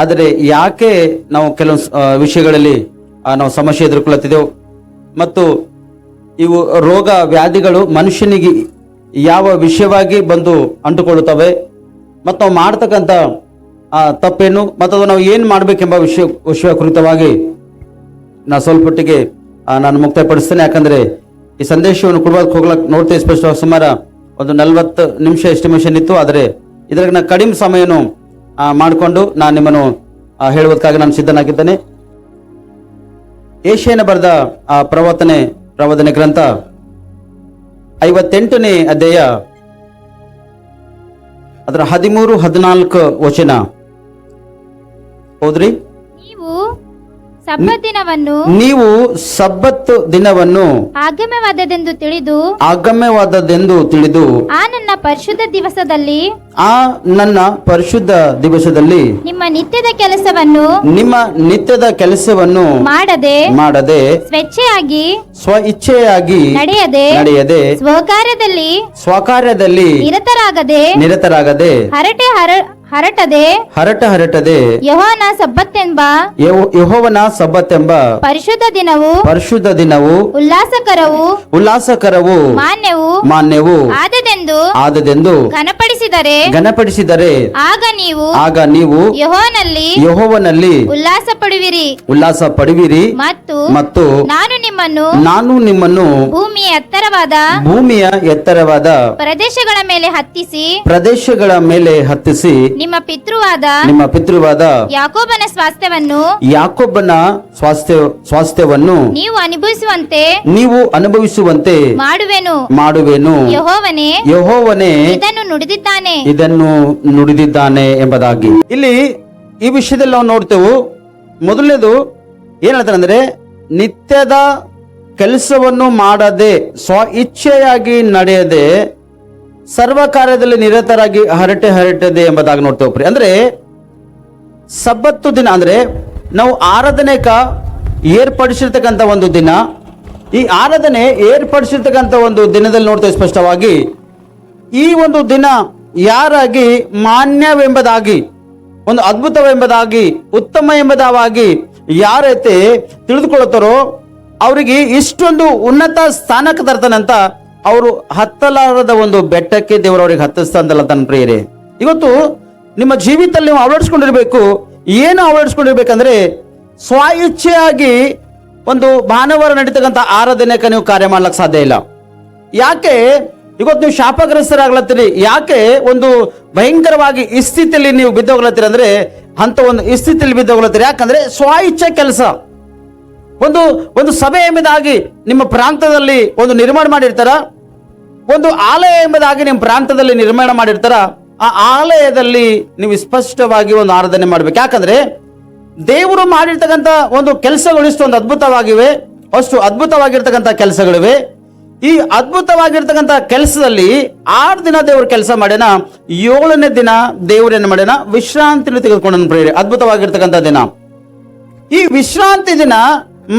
ಆದರೆ ಯಾಕೆ ನಾವು ಕೆಲವು ವಿಷಯಗಳಲ್ಲಿ ನಾವು ಸಮಸ್ಯೆ ಎದುರ್ಕೊಳ್ಳುತ್ತಿದ್ದೆವು ಮತ್ತು ಇವು ರೋಗ ವ್ಯಾಧಿಗಳು ಮನುಷ್ಯನಿಗೆ ಯಾವ ವಿಷಯವಾಗಿ ಬಂದು ಅಂಟುಕೊಳ್ಳುತ್ತವೆ? ಮತ್ತು ನಾವು ಮಾಡ್ತಕ್ಕಂಥ ತಪ್ಪೇನು? ಮತ್ತು ನಾವು ಏನು ಮಾಡಬೇಕೆಂಬ ವಿಷಯ ವಿಷಯ ಕುರಿತವಾಗಿ ನಾ ಸ್ವಲ್ಪಟ್ಟಿಗೆ ನಾನು ಮುಕ್ತಾಯಪಡಿಸ್ತೇನೆ ಯಾಕಂದರೆ ಈ ಸಂದೇಶವನ್ನು ಕೊಡುವಾಗ ಹೋಗ್ಲಕ್ಕೆ ನೋಡ್ತೇವೆ. ಸ್ಪಷ್ಟವಾಗಿ ಸುಮಾರು ಒಂದು ನಲವತ್ತು ನಿಮಿಷ ಎಸ್ಟಿಮೇಷನ್ ಇತ್ತು. ಆದರೆ ಇದ್ರಾಗ ನಾ ಕಡಿಮೆ ಸಮಯನು ಮಾಡಿಕೊಂಡು ನಾನು ನಿಮ್ಮನ್ನು ಹೇಳುವುದಕ್ಕಾಗಿ ನಾನು ಸಿದ್ಧನಾಗಿದ್ದೇನೆ. ಏಷ್ಯನ ಬರೆದ, ಆ, ಪ್ರವರ್ತನೆ ಪ್ರವಚನೆ ಗ್ರಂಥ, ಐವತ್ತೆಂಟನೇ ಅಧ್ಯಾಯ, ಅದರ ಹದಿಮೂರು ಹದಿನಾಲ್ಕು ವಚನ. ಹೌದ್ರಿ ಸಬ್ಬತ್ ದಿನವನ್ನು ನೀವು ಸಬ್ಬತ್ತು ದಿನವನ್ನು ಆಗಮ್ಯವಾದದೆಂದು ತಿಳಿದು ಆಗಮ್ಯವಾದದೆಂದು ತಿಳಿದು ಆ ನನ್ನ ಪರಿಶುದ್ಧ ದಿವಸದಲ್ಲಿ ಆ ನನ್ನ ಪರಿಶುದ್ಧ ದಿವಸದಲ್ಲಿ ನಿಮ್ಮ ನಿತ್ಯದ ಕೆಲಸವನ್ನು ನಿಮ್ಮ ನಿತ್ಯದ ಕೆಲಸವನ್ನು ಮಾಡದೆ ಮಾಡದೆ ಸ್ವೇಚ್ಛೆಯಾಗಿ ಸ್ವ ಇಚ್ಛೆಯಾಗಿ ನಡೆಯದೆ ನಡೆಯದೆ ಸ್ವಕಾರ್ಯದಲ್ಲಿ ಸ್ವಕಾರ್ಯದಲ್ಲಿ ನಿರತರಾಗದೆ ನಿರತರಾಗದೆ ಹರಟೆ ಹರ ಹರಟದೆ? ಹರಟ ಹರಟದೆ. ಯಹೋನ ಸಬ್ಬತ್ತೆಂಬ? ಯಹೋವನ ಸಬ್ಬತ್ ಸಬ್ಬತ್ತೆಂಬ. ಪರಿಶುದ್ಧ ದಿನವು? ಪರಿಶುದ್ಧ ದಿನವು. ಉಲ್ಲಾಸಕರವು? ಉಲ್ಲಾಸಕರವು. ಮಾನ್ಯವು? ಮಾನ್ಯವು. ಆದದೆಂದು? ಆದದೆಂದು. ಘನಪಡಿಸಿದರೆ? ಘನಪಡಿಸಿದರೆ. ಆಗ ನೀವು? ಆಗ ನೀವು? ಯಹೋನಲ್ಲಿ ಯಹೋವನಲ್ಲಿ? ಉಲ್ಲಾಸ ಪಡುವಿರಿ ಉಲ್ಲಾಸ ಪಡುವಿರಿ ಮತ್ತು ಮತ್ತು ನಾನು ನಿಮ್ಮನ್ನು ನಾನು ನಿಮ್ಮನ್ನು ಭೂಮಿಯ ಎತ್ತರವಾದ ಭೂಮಿಯ ಎತ್ತರವಾದ ಪ್ರದೇಶಗಳ ಮೇಲೆ ಹತ್ತಿಸಿ ಪ್ರದೇಶಗಳ ಮೇಲೆ ಹತ್ತಿಸಿ ನಿಮ್ಮ ಪಿತೃವಾದ ನಿಮ್ಮ ಪಿತೃವಾದ ಯಾಕೋಬನ ಸ್ವಾಸ್ಥ್ಯವನ್ನು ಯಾಕೋಬನ ಸ್ವಾಸ್ಥ್ಯ ಸ್ವಾಸ್ಥ್ಯವನ್ನು ನೀವು ಅನುಭವಿಸುವಂತೆ ನೀವು ಅನುಭವಿಸುವಂತೆ ಮಾಡುವೆನು. ಮಾಡುವೆನು. ಯಹೋವನೇ ಯಹೋವನೇ ಇದನ್ನು ನುಡಿದಿದ್ದಾನೆ. ಇದನ್ನು ನುಡಿದಿದ್ದಾನೆ ಎಂಬುದಾಗಿ. ಇಲ್ಲಿ ಈ ವಿಷಯದಲ್ಲಿ ನಾವು ನೋಡ್ತೇವೆ ಮೊದಲನೇದು ಏನ್ ಹೇಳ್ತಾರೆ ಅಂದ್ರೆ ನಿತ್ಯದ ಕೆಲಸವನ್ನು ಮಾಡದೆ ಸ್ವ ಇಚ್ಛೆಯಾಗಿ ನಡೆಯದೆ ಸರ್ವ ಕಾರ್ಯದಲ್ಲಿ ನಿರತರಾಗಿ ಹರಟೆ ಹರಟದೆ ಎಂಬುದಾಗಿ ಪ್ರಿಯ. ಅಂದ್ರೆ ಸಬ್ಬತ್ತು ದಿನ, ಅಂದ್ರೆ ನಾವು ಆರಾಧನೆಕ ಏರ್ಪಡಿಸಿರ್ತಕ್ಕಂಥ ಒಂದು ದಿನ, ಈ ಆರಾಧನೆ ಏರ್ಪಡಿಸಿರ್ತಕ್ಕಂಥ ಒಂದು ದಿನದಲ್ಲಿ ನೋಡ್ತೇವೆ ಸ್ಪಷ್ಟವಾಗಿ ಈ ಒಂದು ದಿನ ಯಾರಾಗಿ ಮಾನ್ಯವೆಂಬುದಾಗಿ, ಒಂದು ಅದ್ಭುತವೆಂಬುದಾಗಿ, ಉತ್ತಮ ಎಂಬುದಾಗಿ ಯಾರೈತೆ ತಿಳಿದುಕೊಳ್ಳುತ್ತಾರೋ, ಅವರಿಗೆ ಇಷ್ಟೊಂದು ಉನ್ನತ ಸ್ಥಾನಕ್ಕೆ ತರ್ತಾನಂತ ಅವರು ಹತ್ತಲಾರದ ಒಂದು ಬೆಟ್ಟಕ್ಕೆ ದೇವರು ಅವರಿಗೆ ಹತ್ತಿಸ್ತಂದಲ್ಲ ತನ್ನ ಪ್ರಿಯರೇ. ಇವತ್ತು ನಿಮ್ಮ ಜೀವಿತದಲ್ಲಿ ನೀವು ಅಳವಡಿಸ್ಕೊಂಡಿರ್ಬೇಕು, ಏನು ಅಳವಡಿಸ್ಕೊಂಡಿರ್ಬೇಕಂದ್ರೆ ಸ್ವ ಇಚ್ಛೆಯಾಗಿ ಒಂದು ಭಾನುವಾರ ನಡೀತಕ್ಕಂಥ ಆರಾಧನೆಕ ನೀವು ಕಾರ್ಯ ಮಾಡ್ಲಿಕ್ಕೆ ಸಾಧ್ಯ ಇಲ್ಲ. ಯಾಕೆ? ಇವತ್ತು ನೀವು ಶಾಪಗ್ರಸ್ತರಾಗ್ಲತ್ತೀರಿ. ಯಾಕೆ? ಒಂದು ಭಯಂಕರವಾಗಿ ಈ ಸ್ಥಿತಿಯಲ್ಲಿ ನೀವು ಬಿದ್ದೋಗ್ಲತ್ತೀರಿ ಅಂದ್ರೆ ಅಂತ ಒಂದು ಈ ಸ್ಥಿತಿಯಲ್ಲಿ ಬಿದ್ದೋಗ್ಲತ್ತೀರಿ. ಯಾಕಂದ್ರೆ ಸ್ವ ಇಚ್ಛೆ ಕೆಲಸ. ಒಂದು ಒಂದು ಸಭೆ ಎಂಬುದಾಗಿ ನಿಮ್ಮ ಪ್ರಾಂತದಲ್ಲಿ ಒಂದು ನಿರ್ಮಾಣ ಮಾಡಿರ್ತಾರ. ಒಂದು ಆಲಯ ಎಂಬುದಾಗಿ ನಿಮ್ಮ ಪ್ರಾಂತದಲ್ಲಿ ನಿರ್ಮಾಣ ಮಾಡಿರ್ತಾರ, ಆ ಆಲಯದಲ್ಲಿ ನೀವು ಸ್ಪಷ್ಟವಾಗಿ ಒಂದು ಆರಾಧನೆ ಮಾಡ್ಬೇಕು. ಯಾಕಂದ್ರೆ ದೇವರು ಮಾಡಿರ್ತಕ್ಕಂಥ ಒಂದು ಕೆಲಸಗಳು ಒಂದು ಅದ್ಭುತವಾಗಿವೆ, ಅಷ್ಟು ಅದ್ಭುತವಾಗಿರ್ತಕ್ಕಂಥ ಕೆಲಸಗಳಿವೆ. ಈ ಅದ್ಭುತವಾಗಿರ್ತಕ್ಕಂಥ ಕೆಲಸದಲ್ಲಿ ಆರು ದಿನ ದೇವರು ಕೆಲಸ ಮಾಡ್ಯಾನ, ಏಳನೇ ದಿನ ದೇವರೇನು ಮಾಡ್ಯಾನ, ವಿಶ್ರಾಂತಿನ ತೆಗೆದುಕೊಂಡು ಪ್ರೇರಿ ಅದ್ಭುತವಾಗಿರ್ತಕ್ಕಂಥ ದಿನ. ಈ ವಿಶ್ರಾಂತಿ ದಿನ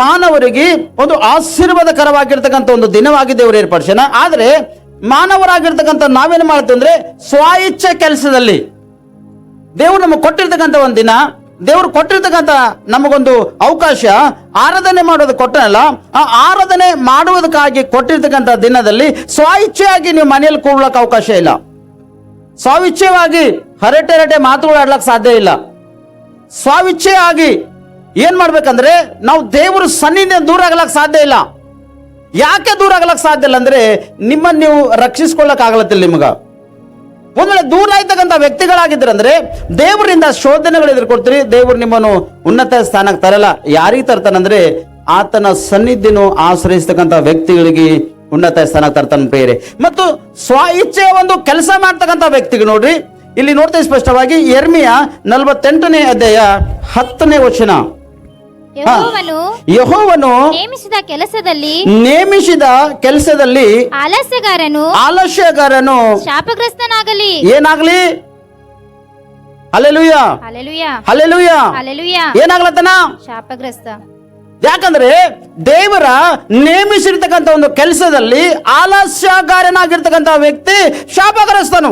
ಮಾನವರಿಗೆ ಒಂದು ಆಶೀರ್ವಾದಕರವಾಗಿರ್ತಕ್ಕಂಥ ಒಂದು ದಿನವಾಗಿ ದೇವರು ಏರ್ಪಡಿಸ್ಯಾನ ಆದರೆ ಮಾನವರಾಗಿರ್ತಕ್ಕಂಥ ನಾವೇನು ಮಾಡ್ತೀವಿ ಅಂದ್ರೆ ಸ್ವ ಇಚ್ಛೆ ಕೆಲಸದಲ್ಲಿ ದೇವರು ನಮಗೆ ಕೊಟ್ಟಿರ್ತಕ್ಕಂಥ ಒಂದು ದಿನ, ದೇವರು ಕೊಟ್ಟಿರ್ತಕ್ಕಂಥ ನಮಗೊಂದು ಅವಕಾಶ, ಆರಾಧನೆ ಮಾಡೋದು ಕೊಟ್ಟನಲ್ಲ, ಆ ಆರಾಧನೆ ಮಾಡುವುದಕ್ಕಾಗಿ ಕೊಟ್ಟಿರ್ತಕ್ಕಂಥ ದಿನದಲ್ಲಿ ಸ್ವ ಇಚ್ಛೆಯಾಗಿ ನೀವು ಮನೆಯಲ್ಲಿ ಕೂಡ್ಲಕ್ಕೆ ಅವಕಾಶ ಇಲ್ಲ. ಸ್ವಿಚ್ಛೆಯಾಗಿ ಹರಟೆ ಹರಟೆ ಮಾತುಗಳು ಆಡ್ಲಕ್ಕೆ ಸಾಧ್ಯ ಇಲ್ಲ. ಸ್ವಿಚ್ಛೆಯಾಗಿ ಏನ್ ಮಾಡ್ಬೇಕಂದ್ರೆ ನಾವು ದೇವರ ಸನ್ನಿಧಿಯಿಂದ ದೂರ ಆಗ್ಲಕ್ಕೆ ಸಾಧ್ಯ ಇಲ್ಲ. ಯಾಕೆ ದೂರ ಆಗ್ಲಕ್ಕೆ ಸಾಧ್ಯ ಇಲ್ಲ ಅಂದ್ರೆ ನಿಮ್ಮನ್ನು ನೀವು ರಕ್ಷಿಸ್ಕೊಳ್ಳಕ್ ಆಗ್ಲತ್ತಿಲ್ಲ ನಿಮಗ. ಒಂದ್ ವೇಳೆ ದೂರ ಆಯ್ತಕ್ಕಂಥ ವ್ಯಕ್ತಿಗಳಾಗಿದ್ರಂದ್ರೆ ದೇವರಿಂದ ಶೋಧನೆಗಳು ಎದುರ್ಕೊಡ್ತೀರಿ, ದೇವರು ನಿಮ್ಮನ್ನು ಉನ್ನತ ಸ್ಥಾನಕ್ಕೆ ತರಲ್ಲ. ಯಾರಿಗೆ ತರ್ತಾನಂದ್ರೆ ಆತನ ಸನ್ನಿಧಿನ ಆಶ್ರಯಿಸ್ತಕ್ಕಂಥ ವ್ಯಕ್ತಿಗಳಿಗೆ ಉನ್ನತ ಸ್ಥಾನಕ್ಕೆ ತರ್ತಾನ ಪ್ರೇರೆ ಮತ್ತು ಸ್ವ ಇಚ್ಛೆಯ ಒಂದು ಕೆಲಸ ಮಾಡ್ತಕ್ಕಂಥ ವ್ಯಕ್ತಿಗೆ ನೋಡ್ರಿ. ಇಲ್ಲಿ ನೋಡ್ತೇವೆ ಸ್ಪಷ್ಟವಾಗಿ ಎರ್ಮಿಯ ನಲವತ್ತೆಂಟನೇ ಅಧ್ಯಾಯ ಹತ್ತನೇ ವಚನ. ಯಹೋವನು ಯಹೋವನು ನೇಮಿಸಿದ ಕೆಲಸದಲ್ಲಿ ನೇಮಿಸಿದ ಕೆಲಸದಲ್ಲಿ ಆಲಸ್ಯಗಾರನು ಆಲಸ್ಯಗಾರನು ಶಾಪಗ್ರಸ್ತನಾಗಲಿ. ಏನಾಗ್ಲಿ? ಅಲೆಲುಯ್ಯ ಅಲೆಲುಯ ಅಲೆಲುಯ್ಯ ಅಲೆಲುಯ ಏನಾಗ್ಲತ್ತನ? ಶಾಪಗ್ರಸ್ತ. ಯಾಕಂದ್ರೆ ದೇವರ ನೇಮಿಸಿರ್ತಕ್ಕಂಥ ಒಂದು ಕೆಲಸದಲ್ಲಿ ಆಲಸ್ಯಗಾರನಾಗಿರ್ತಕ್ಕಂಥ ವ್ಯಕ್ತಿ ಶಾಪಗ್ರಸ್ತನು.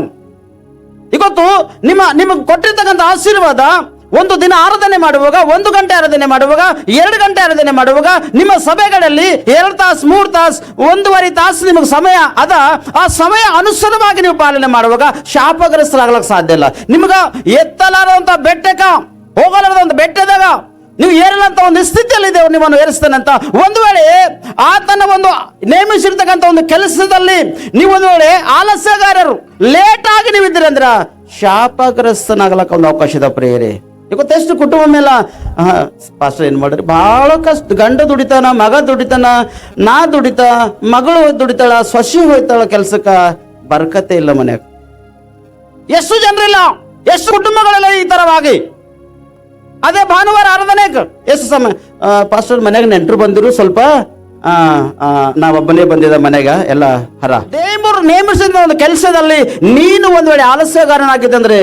ಇವತ್ತು ನಿಮ್ಮ ನಿಮಗೆ ಕೊಟ್ಟಿರ್ತಕ್ಕಂಥ ಆಶೀರ್ವಾದ ಒಂದು ದಿನ ಆರಾಧನೆ ಮಾಡುವಾಗ, ಒಂದು ಗಂಟೆ ಆರಾಧನೆ ಮಾಡುವಾಗ, ಎರಡು ಗಂಟೆ ಆರಾಧನೆ ಮಾಡುವಾಗ, ನಿಮ್ಮ ಸಭೆಗಳಲ್ಲಿ ಎರಡು ತಾಸು, ಮೂರು ತಾಸು, ಒಂದೂವರೆ ತಾಸು ನಿಮಗೆ ಸಮಯ ಅದ. ಆ ಸಮಯ ಅನುಸಾರವಾಗಿ ನೀವು ಪಾಲನೆ ಮಾಡುವಾಗ ಶಾಪಗ್ರಸ್ತರಾಗ್ಲಕ್ಕೆ ಸಾಧ್ಯ ಇಲ್ಲ. ನಿಮ್ಗೆ ಬೆಟ್ಟಕ ಒಂದು ಬೆಟ್ಟದಾಗ ನೀವು ಏರಲಂತ ಒಂದು ಸ್ಥಿತಿಯಲ್ಲಿ ದೇವರು ನಿಮ್ಮನ್ನು ಏರಿಸ್ತಾನಂತ ಒಂದು ವೇಳೆ ಆತನ ಒಂದು ನೇಮಿಸಿರ್ತಕ್ಕಂಥ ಒಂದು ಕೆಲಸದಲ್ಲಿ ನೀವು ಒಂದು ವೇಳೆ ಆಲಸ್ಯಗಾರರು ಲೇಟ್ ಆಗಿ ನೀವು ಇದ್ದೀರಿ ಶಾಪಗ್ರಸ್ತನಾಗಲಕ್ಕ ಒಂದು ಅವಕಾಶದ ಇದೆ ಪ್ರೇಯರೇ. ಇವತ್ತೆಷ್ಟು ಕುಟುಂಬ ಮೇಲೆ ಪಾಸ್ಟರ್ ಏನು ಮಾಡ್ರಿ? ಬಹಳ ಕಷ್ಟ. ಗಂಡ ದುಡಿತಾನ, ಮಗ ದುಡಿತಾನ, ನಾ ದುಡಿತ, ಮಗಳು ದುಡಿತಾಳ, ಸೊಸಿ ಹೋಯ್ತಾಳ ಕೆಲ್ಸಕ್ಕ ಬರ್ಕತೆ ಇಲ್ಲ ಮನ್ಯಾಗ. ಎಷ್ಟು ಜನರಿಲ್ಲ? ಎಷ್ಟು ಕುಟುಂಬಗಳೆಲ್ಲ ಈ ತರವಾಗಿ? ಅದೇ ಭಾನುವಾರ ಆರಾಧನೆ ಎಷ್ಟು ಸಮಯ ಪಾಸ್ಟರ್ ಮನೆಗೆ ನೆಂಟರು ಬಂದಿರು ಸ್ವಲ್ಪ ನಾವೊಬ್ಬನೇ ಬಂದಿದ್ದ ಮನೆಗ ಎಲ್ಲ ಹರ. ದೇವರು ನೇಮಿಸಿದ ಒಂದು ಕೆಲಸದಲ್ಲಿ ನೀನು ಒಂದು ವೇಳೆ ಆಲಸ್ಯಗಾರನಾಗಿದ್ದಂದ್ರೆ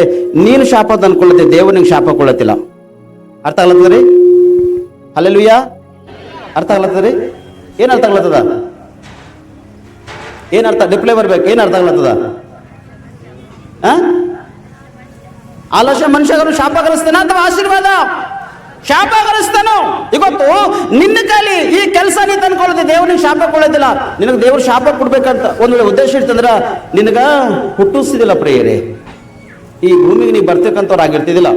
ನೀನು ಶಾಪ ತಂದ್ಕೊಳ್ಳುತ್ತೆ ದೇವರು ನಿಂಗೆ ಶಾಪ ಕೊಡತ್ತಿಲ್ಲ. ಅರ್ಥ ಆಗ್ಲತ್ತದ ರೀ? ಅಲ್ಲೆಲ್ಲುಯ್ಯ ಅರ್ಥ ಆಗ್ಲತ್ತದ ರೀ? ಏನ್ ಅರ್ಥ ಆಗ್ಲತ್ತದ? ಏನ್ ಅರ್ಥ ಡಿಪ್ಲೇ ಬರ್ಬೇಕು, ಏನ್ ಅರ್ಥ ಆಗ್ಲತ್ತದ? ಆಲಸ್ಯ ಮನುಷ್ಯರು ಶಾಪಗ್ರಸ್ತನ ಅಥವಾ ಆಶೀರ್ವಾದ? ಶಾಪಗ್ರಸ್ತನು? ಇವತ್ತು ನಿನ್ನ ಕೈಲಿ ಈ ಕೆಲಸ ನೀ ತಂದ್ಕೊಳ್ಳೋದು ದೇವ್ರಿಗೆ ಶಾಪ ಕೊಡೋದಿಲ್ಲ. ನಿನಗೆ ದೇವ್ರು ಶಾಪ ಕೊಡ್ಬೇಕಂತ ಒಂದು ವೇಳೆ ಉದ್ದೇಶ ಇರ್ತಂದ್ರ ನಿನಗ ಹುಟ್ಟಿಸಿದಿಲ್ಲ ಪ್ರೇಯರೇ. ಈ ಭೂಮಿಗೆ ನೀ ಬರ್ತಕ್ಕಂಥವ್ರು ಆಗಿರ್ತಿದಿಲ್ಲ.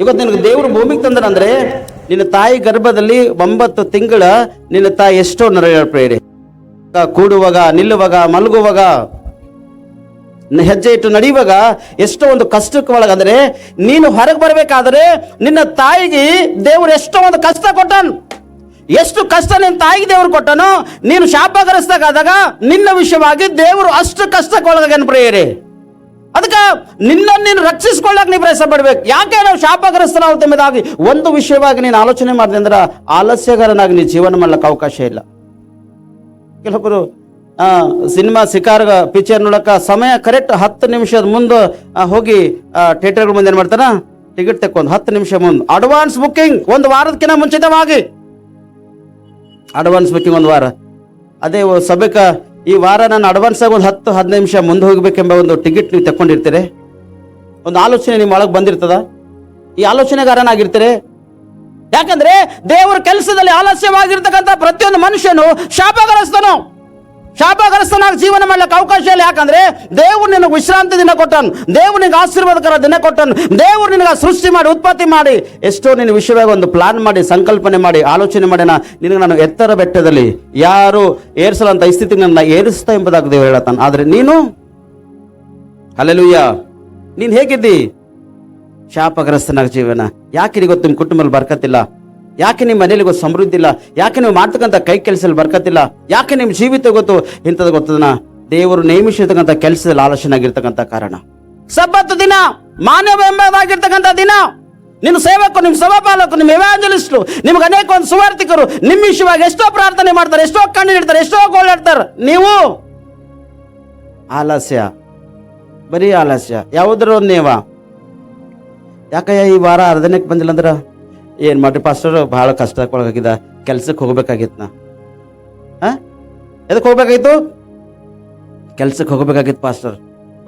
ಇವತ್ತು ನಿನಗೆ ದೇವರು ಭೂಮಿಗೆ ತಂದ್ರ ಅಂದ್ರೆ ನಿನ್ನ ತಾಯಿ ಗರ್ಭದಲ್ಲಿ ಒಂಬತ್ತು ತಿಂಗಳ ನಿನ್ನ ತಾಯಿ ಎಷ್ಟೋ ನರ ಪ್ರೇಯರೇ. ಕೂಡುವಾಗ, ನಿಲ್ಲುವಾಗ, ಮಲಗುವಾಗ ಹೆಜ್ಜೆ ಇಟ್ಟು ನಡೆಯುವಾಗ ಎಷ್ಟೋ ಒಂದು ಕಷ್ಟಕ್ಕೆ ಒಳಗಂದ್ರೆ ನೀನು ಹೊರಗೆ ಬರಬೇಕಾದ್ರೆ ನಿನ್ನ ತಾಯಿಗೆ ದೇವರು ಎಷ್ಟೋ ಒಂದು ಕಷ್ಟ ಕೊಟ್ಟನು. ಎಷ್ಟು ಕಷ್ಟ ನಿನ್ನ ತಾಯಿಗೆ ದೇವರು ಕೊಟ್ಟನು, ನೀನು ಶಾಪಗ್ರಸ್ತಕ್ಕಾದಾಗ ನಿನ್ನ ವಿಷಯವಾಗಿ ದೇವರು ಅಷ್ಟು ಕಷ್ಟಕ್ಕೆ ಒಳಗೇನು ಪ್ರೇಯರಿ? ಅದಕ್ಕೆ ನಿನ್ನನ್ನು ನೀನು ರಕ್ಷಿಸ್ಕೊಳ್ಳಕ್ಕೆ ನೀವು ಪ್ರಯತ್ನ ಪಡ್ಬೇಕು. ಯಾಕೆ ನಾವು ಶಾಪಗ್ರಸ್ತರಾಗಿ ಒಂದು ವಿಷಯವಾಗಿ ನೀನು ಆಲೋಚನೆ ಮಾಡಿದೆ ಅಂದ್ರೆ ಆಲಸ್ಯಗಾರನಾಗಿ ನೀನು ಜೀವನ ಮಾಡ್ಲಿಕ್ಕೆ ಅವಕಾಶ ಇಲ್ಲ. ಕೆಲವೊಬ್ಬರು ಸಿನಿಮಾ ಶಿಕಾರ ಪಿಕ್ಚರ್ ನೋಡಕ್ಕೆ ಸಮಯ ಕರೆಕ್ಟ್ ಹತ್ತು ನಿಮಿಷದ ಮುಂದೆ ಹೋಗಿ ಥಿಯೇಟರ್ ಮುಂದೆ ಏನು ಮಾಡ್ತಾನ? ಟಿಕೆಟ್ ತಕ್ಕೊಂಡು ಹತ್ತು ನಿಮಿಷ ಮುಂದೆ. ಅಡ್ವಾನ್ಸ್ ಬುಕ್ಕಿಂಗ್ ಒಂದು ವಾರದಕ್ಕಿಂತ ಮುಂಚಿತವಾಗಿ. ಅಡ್ವಾನ್ಸ್ ಬುಕ್ಕಿಂಗ್ ಒಂದು ವಾರ. ಅದೇ ಸಭೆಕ ಈ ವಾರ ನಾನು ಅಡ್ವಾನ್ಸ್ ಆಗಿ ಒಂದು ಹತ್ತು, ಹದಿನೈದು ನಿಮಿಷ ಮುಂದೆ ಹೋಗ್ಬೇಕೆಂಬ ಒಂದು ಟಿಕೆಟ್ ನೀವು ತಕ್ಕೊಂಡಿರ್ತೀರಿ. ಒಂದು ಆಲೋಚನೆ ನಿಮ್ಮ ಒಳಗೆ ಬಂದಿರ್ತದ. ಈ ಆಲೋಚನೆಗಾರನಾಗಿರ್ತೀರಿ ಯಾಕಂದ್ರೆ ದೇವರ ಕೆಲಸದಲ್ಲಿ ಆಲಸ್ಯವಾಗಿರ್ತಕ್ಕಂಥ ಪ್ರತಿಯೊಂದು ಮನುಷ್ಯನು ಶಾಪಗ್ರಸ್ತನು. ಶಾಪಗ್ರಸ್ತನಾಗಿ ಜೀವನ ಮಾಡ್ಲಿಕ್ಕೆ ಅವಕಾಶ ಇಲ್ಲ. ಯಾಕಂದ್ರೆ ದೇವರು ನಿನಗೆ ವಿಶ್ರಾಂತಿ ದಿನ ಕೊಟ್ಟನು. ದೇವರು ನಿನಗೆ ಆಶೀರ್ವಾದಕರ ದಿನ ಕೊಟ್ಟನು. ದೇವ್ರು ನಿನಗೆ ಸೃಷ್ಟಿ ಮಾಡಿ, ಉತ್ಪತ್ತಿ ಮಾಡಿ. ಎಷ್ಟೋ ನಿನ್ನ ವಿಷಯವಾಗಿ ಒಂದು ಪ್ಲಾನ್ ಮಾಡಿ, ಸಂಕಲ್ಪನೆ ಮಾಡಿ, ಆಲೋಚನೆ ಮಾಡಿ ನಾ ನಿನಗೆ ನಾನು ಎತ್ತರ ಬೆಟ್ಟದಲ್ಲಿ ಯಾರು ಏರಿಸಲಂತ ಸ್ಥಿತಿ ನನ್ನ ಏರಿಸ್ತಾ ಎಂಬುದಾಗಿ ದೇವರು ಹೇಳತಾನೆ ಆದರೆ ನೀನು? ಅಲ್ಲೆಲುಯ್ಯ ನೀನು ಹೇಗಿದ್ದಿ? ಶಾಪಗ್ರಸ್ತನಾಗ ಜೀವನ. ಯಾಕೆ ಗೊತ್ತು ನಿಮ್ಮ ಕುಟುಂಬದಲ್ಲಿ ಬರ್ಕತ್ತಿಲ್ಲ? ಯಾಕೆ ನಿಮ್ಮ ಮನೇಲಿ ಗೊತ್ತು ಸಮೃದ್ಧಿ ಇಲ್ಲ? ಯಾಕೆ ನೀವು ಮಾಡ್ತಕ್ಕಂಥ ಕೈ ಕೆಲಸದಲ್ಲಿ ಬರ್ಕತ್ತಿಲ್ಲ? ಯಾಕೆ ನಿಮ್ಮ ಜೀವಿತ ಗೊತ್ತು ಇಂಥದ್ದು ಗೊತ್ತದನ್ನ ದೇವರು ನೇಮಿಸಿರ್ತಕ್ಕಂಥ ಕೆಲಸದಲ್ಲಿ ಆಲೋಚನೆ ಆಗಿರ್ತಕ್ಕಂಥ ಕಾರಣ. ಸಬ್ಬತ್ತು ದಿನ, ಮಾನವ ಎಂಬುದಾಗಿರ್ತಕ್ಕಂಥ ದಿನ. ನಿಮ್ಮ ಸೇವಕರು, ನಿಮ್ಮ ಸಭಾಪಾಲಕರು, ನಿಮ್ಮ ಎವಾಂಜಲಿಸ್ಟು ನಿಮ್ಗೆ ಅನೇಕ ಒಂದು ಸುವಾರ್ಥಿಕರು ನಿಮ್ಮ ವಿಷಯವಾಗಿ ಎಷ್ಟೋ ಪ್ರಾರ್ಥನೆ ಮಾಡ್ತಾರೆ, ಎಷ್ಟೋ ಕಣ್ಣು ಇಡ್ತಾರೆ ಎಷ್ಟೋ ಗೋಳಾಡ್ತಾರೆ ನೀವು? ಆಲಸ್ಯ. ಬರೀ ಆಲಸ್ಯ. ಯಾವುದರ ನೇವ? ಯಾಕಯ್ಯ ಈ ವಾರ ಅರ್ಧನಕ್ಕೆ ಬಂದಿಲ್ಲ ಅಂದ್ರ? ಏನ್ ಮಾಡ್ರಿ? ಪಾಸ್ಟರ್ ಬಹಳ ಕಷ್ಟಕ್ಕೊಳಗಾಗಿದ ಕೆಲ್ಸಕ್ಕೆ ಹೋಗ್ಬೇಕಾಗಿತ್ತು ನಾ ಹಾಂ? ಎದಕ್ಕೆ ಹೋಗ್ಬೇಕಾಗಿತ್ತು ಕೆಲ್ಸಕ್ಕೆ ಹೋಗ್ಬೇಕಾಗಿತ್ತು ಪಾಸ್ಟರ್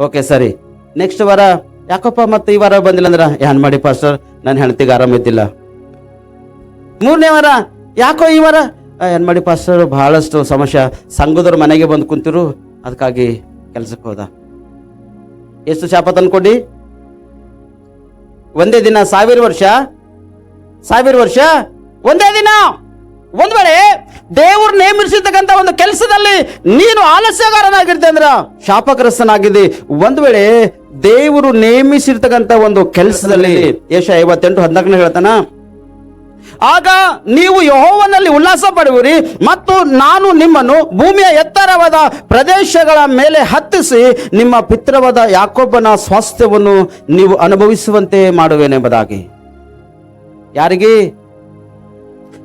ಓಕೆ ಸರಿ. ನೆಕ್ಸ್ಟ್ ವಾರ, ಯಾಕಪ್ಪ ಮತ್ತೆ ಈ ವಾರ ಬಂದಿಲ್ಲ ಅಂದ್ರೆ? ಏನ್ ಮಾಡಿ ಪಾಸ್ಟರ್ ನನ್ನ ಹೆಂಡತಿಗೆ ಆರಾಮಿದ್ದಿಲ್ಲ ಮೂರನೇ ವಾರ, ಯಾಕೋ ಈ ವಾರ? ಏನು ಮಾಡಿ ಪಾಸ್ಟರ್ ಬಹಳಷ್ಟು ಸಮಸ್ಯೆ. ಸಂಘದವ್ರ ಮನೆಗೆ ಬಂದು ಕುಂತಿರು. ಅದಕ್ಕಾಗಿ ಕೆಲ್ಸಕ್ಕೆ ಹೋದ. ಎಷ್ಟು ಶಾಪ ತಂದ್ಕೊಡಿ? ಒಂದೇ ದಿನ ಸಾವಿರ ವರ್ಷ. ಸಾವಿರ ವರ್ಷ? ಒಂದೇ ದಿನ. ಒಂದ್ ವೇಳೆ ದೇವರು ನೇಮಿಸಿರ್ತಕ್ಕಂಥ ಒಂದು ಕೆಲಸದಲ್ಲಿ ನೀನು ಆಲಸ್ಯಗಾರನಾಗಿರ್ತೆ ಅಂದ್ರ ಶಾಪಗ್ರಸ್ತನಾಗಿದೆ ಒಂದ್ ವೇಳೆ ದೇವರು ನೇಮಿಸಿರ್ತಕ್ಕಂಥ ಒಂದು ಕೆಲಸದಲ್ಲಿ ಯಶ ಐವತ್ತೆಂಟು ಹದಿನಾಲ್ಕನೇ ಹೇಳ್ತಾನ, ಆಗ ನೀವು ಯಹೋವನಲ್ಲಿ ಉಲ್ಲಾಸ ಪಡುವಿರಿ ಮತ್ತು ನಾನು ನಿಮ್ಮನ್ನು ಭೂಮಿಯ ಎತ್ತರವಾದ ಪ್ರದೇಶಗಳ ಮೇಲೆ ಹತ್ತಿಸಿ ನಿಮ್ಮ ಪಿತ್ರವಾದ ಯಾಕೊಬ್ಬನ ಸ್ವಾಸ್ಥ್ಯವನ್ನು ನೀವು ಅನುಭವಿಸುವಂತೆ ಮಾಡುವೇನೆಂಬುದಾಗಿ. ಯಾರಿಗೆ?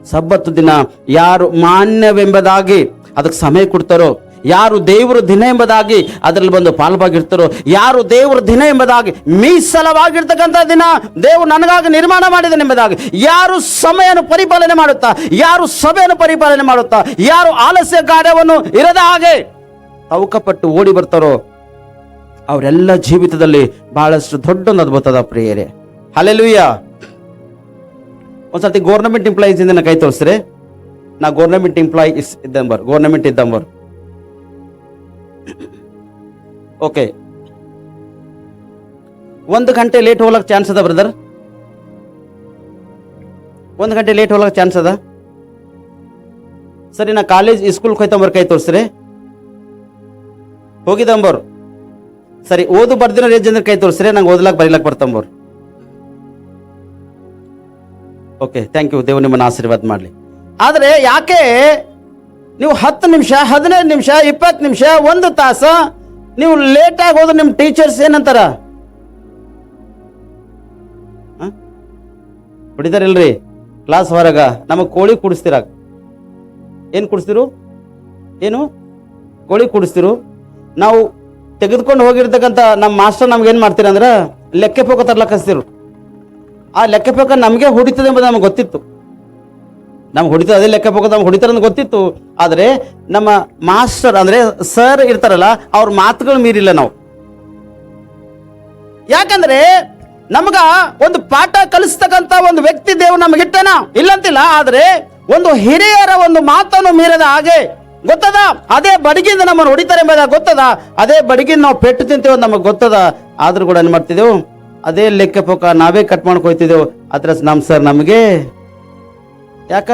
ಸಬ್ಬತ್ತು ದಿನ. ಯಾರು ಮಾನ್ಯವೆಂಬುದಾಗಿ ಅದಕ್ಕೆ ಸಮಯ ಕೊಡ್ತಾರೋ? ಯಾರು ದೇವರ ದಿನ ಎಂಬುದಾಗಿ ಅದರಲ್ಲಿ ಬಂದು ಪಾಲ್ಭಾಗಿರ್ತಾರೋ ಯಾರು ದೇವರ ದಿನ ಎಂಬುದಾಗಿ ಮೀಸಲವಾಗಿರ್ತಕ್ಕಂಥ ದಿನ ದೇವರು ನನಗಾಗಿ ನಿರ್ಮಾಣ ಮಾಡಿದನು ಎಂಬುದಾಗಿ. ಯಾರು ಸಮಯವನ್ನು ಪರಿಪಾಲನೆ ಮಾಡುತ್ತಾ? ಯಾರು ಸಭೆಯನ್ನು ಪರಿಪಾಲನೆ ಮಾಡುತ್ತಾ? ಯಾರು ಆಲಸ್ಯ ಕಾರ್ಯವನ್ನು ಇರದ ಹಾಗೆ ತವಕಪಟ್ಟು ಓಡಿ ಬರ್ತಾರೋ? ಅವರೆಲ್ಲ ಜೀವಿತದಲ್ಲಿ ಬಹಳಷ್ಟು ದೊಡ್ಡ ಅದ್ಭುತದ ಪ್ರಿಯರೇ. ಹಲೆಲುಯ್ಯ ಒಂದ್ಸತಿ ಗೌರ್ನಮೆಂಟ್ ಎಂಪ್ಲಾಯೀಸ್ ಇಂದ ಕೈ ತೋರಿಸ್ರಿ ನಾ ಗೌರ್ನಮೆಂಟ್ ಎಂಪ್ಲಾಯಿ ಇಸ್ ಇದ್ದಂಬರ್ ಗೌರ್ನಮೆಂಟ್ ಇದ್ದಂಬರ್. ಓಕೆ ಒಂದು ಗಂಟೆ ಲೇಟ್ ಹೋಗ್ಲಕ್ ಚಾನ್ಸ್ ಅದ ಬ್ರದರ್ ಒಂದು ಗಂಟೆ ಲೇಟ್ ಹೋಗ್ಲಕ್ ಚಾನ್ಸ್ ಅದ? ಸರಿ, ನಾ ಕಾಲೇಜ್ ಸ್ಕೂಲ್ ಹೋಯ್ತಂಬರ್ ಕೈ ತೋರಿಸ್ರಿ ಹೋಗಿದಂಬರ್ ಸರಿ, ಓದು ಬರ್ದಿನ ರೇಜ್ ಅಂದ್ರೆ ಕೈ ತೋರಿಸ್ರಿ ನಂಗೆ ಓದ್ಲಾಕ್ ಬರೀಲಾಕ್ ಬರ್ತಂಬರ್. ಓಕೆ ಥ್ಯಾಂಕ್ ಯು ದೇವ್ ನಿಮ್ಮನ್ನು ಆಶೀರ್ವಾದ ಮಾಡಲಿ. ಆದರೆ ಯಾಕೆ ನೀವು ಹತ್ತು ನಿಮಿಷ, ಹದಿನೈದು ನಿಮಿಷ, ಇಪ್ಪತ್ತು ನಿಮಿಷ, ಒಂದು ತಾಸು ನೀವು ಲೇಟಾಗಿ ಹೋದ್ರೆ ನಿಮ್ಮ ಟೀಚರ್ಸ್ ಏನಂತಾರ? ಹೊಡಿತಾರಿಲ್ರಿ ಕ್ಲಾಸ್ ಹೊರಗ. ನಮಗೆ ಕೋಳಿ ಕುಡಿಸ್ತೀರ? ಏನು ಕುಡಿಸ್ತಿರು? ಏನು? ಕೋಳಿ ಕುಡಿಸ್ತಿರು? ನಾವು ತೆಗೆದುಕೊಂಡು ಹೋಗಿರ್ತಕ್ಕಂಥ ನಮ್ಮ ಮಾಸ್ಟರ್ ನಮ್ಗೆ ಏನು ಮಾಡ್ತೀರ ಅಂದ್ರೆ ಲೆಕ್ಕ ಪೋಕ ತರ್ಲಕ್ ಹಚ್ತಿರು. ಆ ಲೆಕ್ಕ ಪೋಕ ನಮಗೆ ಹೊಡಿತದೆ ಎಂಬುದು ನಮಗೆ ಗೊತ್ತಿತ್ತು. ನಮ್ಗೆ ಹೊಡಿತದೆ, ಅದೇ ಲೆಕ್ಕ ಪ್ರಕಾರ ನಮ್ಗೆ ಹೊಡಿತಾರೆ ಅಂತ ಗೊತ್ತಿತ್ತು. ಆದರೆ ನಮ್ಮ ಮಾಸ್ಟರ್ ಅಂದರೆ ಸರ್ ಇರ್ತಾರಲ್ಲ, ಅವ್ರ ಮಾತುಗಳು ಮೀರಿಲ್ಲ ನಾವು. ಯಾಕಂದ್ರೆ ನಮಗ ಒಂದು ಪಾಠ ಕಲಿಸ್ತಕ್ಕಂತ ಒಂದು ವ್ಯಕ್ತಿ ದೇವ್ ನಮಗಿಟ್ಟನ ಇಲ್ಲಂತಿಲ್ಲ ಆದ್ರೆ ಒಂದು ಹಿರಿಯರ ಒಂದು ಮಾತನ್ನು ಮೀರದ ಹಾಗೆ ಗೊತ್ತದ? ಅದೇ ಬಡಗಿಂದ ನಮ್ಮನ್ನು ಹೊಡಿತಾರೆ ಎಂಬುದ ಗೊತ್ತದ? ಅದೇ ಬಡಗಿಂದ ನಾವು ಪೆಟ್ಟು ತಿಂತೇವೆ ನಮಗೆ ಗೊತ್ತದ? ಆದ್ರೂ ಕೂಡ ಏನ್ ಮಾಡ್ತಿದ್ದೆವು? ಅದೇ ಲೆಕ್ಕ ಪೋಕ ನಾವೇ ಕಟ್ ಮಾಡ್ಕೊ ಹೋಯ್ತಿದ್ದೆವು ಅದ್ರ ನಮ್ ಸರ್ ನಮಗೆ ಯಾಕ?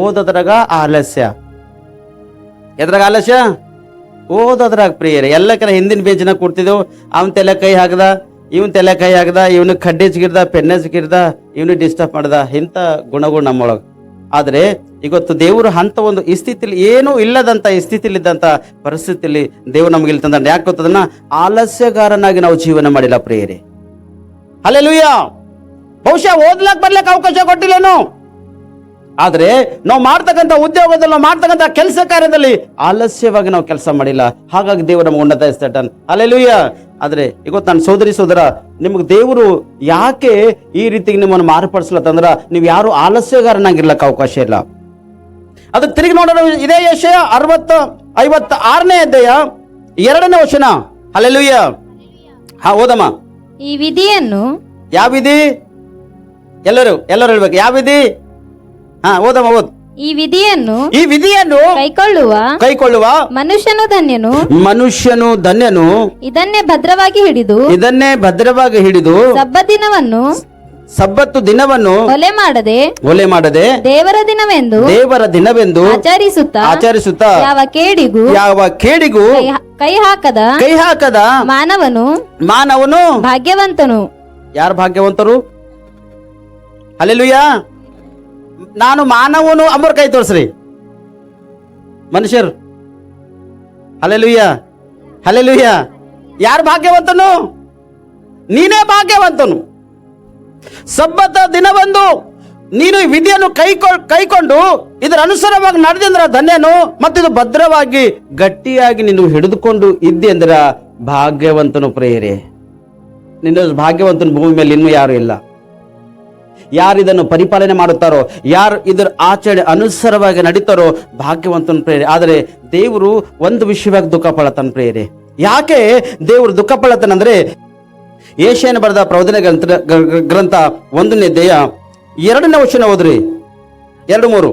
ಓದೋದ್ರಾಗ ಆಲಸ್ಯ. ಎದ್ರಾಗ ಆಲಸ್ಯ? ಓದೋದ್ರಾಗ ಪ್ರಿಯರೇ ಕರೆ ಹಿಂದಿನ ಬೇಜನ ಕೊಡ್ತಿದ್ದೆವು. ಅವನ ತಲೆ ಕೈ ಹಾಕದ, ಇವನ್ ತಲೆ ಕೈ ಹಾಕದ, ಇವನ್ ಕಡ್ಡಿ ಗಿರ್ದ ಪೆನ್ನೆ ಹಚ್ಗಿರ್ದ ಇವನ್ ಡಿಸ್ಟರ್ಬ್ ಮಾಡ್ದ ಇಂಥ ಗುಣಗಳು ನಮ್ಮೊಳಗ. ಆದ್ರೆ ಇವತ್ತು ದೇವರು ಅಂತ ಒಂದು ಸ್ಥಿತಿಲಿ ಏನೂ ಇಲ್ಲದಂತ ಸ್ಥಿತಿಲಿದ್ದಂಥ ಪರಿಸ್ಥಿತಿಲಿ ದೇವ್ರು ನಮಗೆ ಇಲ್ಲಿ ತಂದ ಯಾಕೆ ಗೊತ್ತದನ್ನ? ಆಲಸ್ಯಗಾರನಾಗಿ ನಾವು ಜೀವನ ಮಾಡಿಲ್ಲ ಪ್ರಿಯರೇ. ಅಲ್ಲೆಲುಯ್ಯ ಬಹುಶಃ ಓದ್ಲಕ್ ಬರ್ಲಿಕ್ಕೆ ಅವಕಾಶ ಕೊಟ್ಟಿಲ್ಲೇನು? ಆದ್ರೆ ನಾವು ಮಾಡ್ತಕ್ಕಂಥ ಉದ್ಯೋಗದಲ್ಲಿ, ನಾವು ಮಾಡ್ತಕ್ಕಂಥ ಕೆಲಸ ಕಾರ್ಯದಲ್ಲಿ ಆಲಸ್ಯವಾಗಿ ನಾವು ಕೆಲಸ ಮಾಡಿಲ್ಲ. ಹಾಗಾಗಿ ದೇವರು ನಮಗೆ ಉನ್ನತ ಅಲ್ಲೆಲುಯ್ಯ ಆದ್ರೆ ಈಗ ನನ್ನ ಸೋದರಿ ಸೋದರ, ನಿಮಗೆ ದೇವರು ಯಾಕೆ ಈ ರೀತಿ ನಿಮ್ಮನ್ನು ಮಾರ್ಪಡಿಸ್ಲತ್ತಂದ್ರ ನೀವು ಯಾರು ಆಲಸ್ಯಗಾರನಾಗಿರ್ಲಕ್ಕೆ ಅವಕಾಶ ಇಲ್ಲ. ಅದಕ್ಕೆ ತಿರುಗಿ ನೋಡೋಣ, ಇದೇ ವಿಷಯ ಅರವತ್ತ ಐವತ್ತ ಆರನೇ ಅಧ್ಯಾಯ, ಎರಡನೇ ವಚನ. ಅಲ್ಲೆಲುಯ್ಯ ಹಾ, ಓದಮ್ಮ. ಈ ವಿಧಿಯನ್ನು ಯಾವ ವಿಧಿ? ಎಲ್ಲರೂ ಎಲ್ಲರೂ ಹೇಳ್ಬೇಕು. ಯಾವ ವಿಧಿ? ಹಾ ಓದಮ್ಮ ಓದ್. ಈ ವಿಧಿಯನ್ನು ಈ ವಿಧಿಯನ್ನು ಕೈಕೊಳ್ಳುವ ಕೈಕೊಳ್ಳುವ ಮನುಷ್ಯನು ಧನ್ಯನು. ಮನುಷ್ಯನು ಧನ್ಯನು ಇದನ್ನೇ ಭದ್ರವಾಗಿ ಹಿಡಿದು ಇದನ್ನೇ ಭದ್ರವಾಗಿ ಹಿಡಿದು ಸಬ್ಬ ದಿನವನ್ನು ಸಬ್ಬತ್ತು ದಿನವನ್ನು ಒಲೆ ಮಾಡದೆ ಒಲೆ ಮಾಡದೆ ದೇವರ ದಿನವೆಂದು ದೇವರ ದಿನವೆಂದು ಆಚರಿಸುತ್ತಾ ಆಚರಿಸುತ್ತಾ ಯಾವ ಕೇಡಿಗೂ ಯಾವ ಕೇಡಿಗೂ ಕೈ- ಹಾಕದ ಕೈ ಹಾಕದ ಮಾನವನು ಮಾನವನು ಭಾಗ್ಯವಂತನು. ಯಾರು ಭಾಗ್ಯವಂತರು? ಅಲ್ಲೆಲುಯ್ಯ ನಾನು ಮಾನವನು ಅಂಬರ್ ಕೈ ತೋರಿಸ್ರಿ. ಮನುಷ್ಯರು. ಅಲ್ಲೆಲುಯ್ಯ ಅಲ್ಲೆಲುಯ್ಯ ಯಾರು ಭಾಗ್ಯವಂತನು? ನೀನೇ ಭಾಗ್ಯವಂತನು. ಸಬ್ಬತ್ತ ದಿನವಂದು ನೀನು ಈ ವಿಧಿಯನ್ನು ಕೈಕೊ ಕೈಕೊಂಡು ಇದರ ಅನುಸಾರವಾಗಿ ನಡೆದಂದ್ರ ಧನ್ಯನು, ಮತ್ತು ಇದು ಭದ್ರವಾಗಿ ಗಟ್ಟಿಯಾಗಿ ನೀನು ಹಿಡಿದುಕೊಂಡು ಇದ್ದೆ ಅಂದ್ರ ಭಾಗ್ಯವಂತನು ಪ್ರೇರೆ ನಿನ್ನ ಭಾಗ್ಯವಂತನ ಭೂಮಿ ಮೇಲೆ ಇನ್ನೂ ಯಾರು ಇಲ್ಲ. ಯಾರು ಇದನ್ನು ಪರಿಪಾಲನೆ ಮಾಡುತ್ತಾರೋ, ಯಾರು ಇದರ ಆಚರಣೆ ಅನುಸಾರವಾಗಿ ನಡೀತಾರೋ ಭಾಗ್ಯವಂತನ ಪ್ರೇರೆ ಆದರೆ ದೇವರು ಒಂದು ವಿಷಯವಾಗಿ ದುಃಖ ಪಡತಾನ ಪ್ರೇರೆ ಯಾಕೆ ದೇವರು ದುಃಖ ಪಡತಾನಂದ್ರೆ ಏಷ್ಯನ ಬರೆದ ಪ್ರವಚನ ಗ್ರಂಥ ಗ್ರಂಥ ಒಂದನೇ ದೇಹ ಎರಡನೇ ವಚನ ಓದ್ರಿ. ಎರಡು ಮೂರು.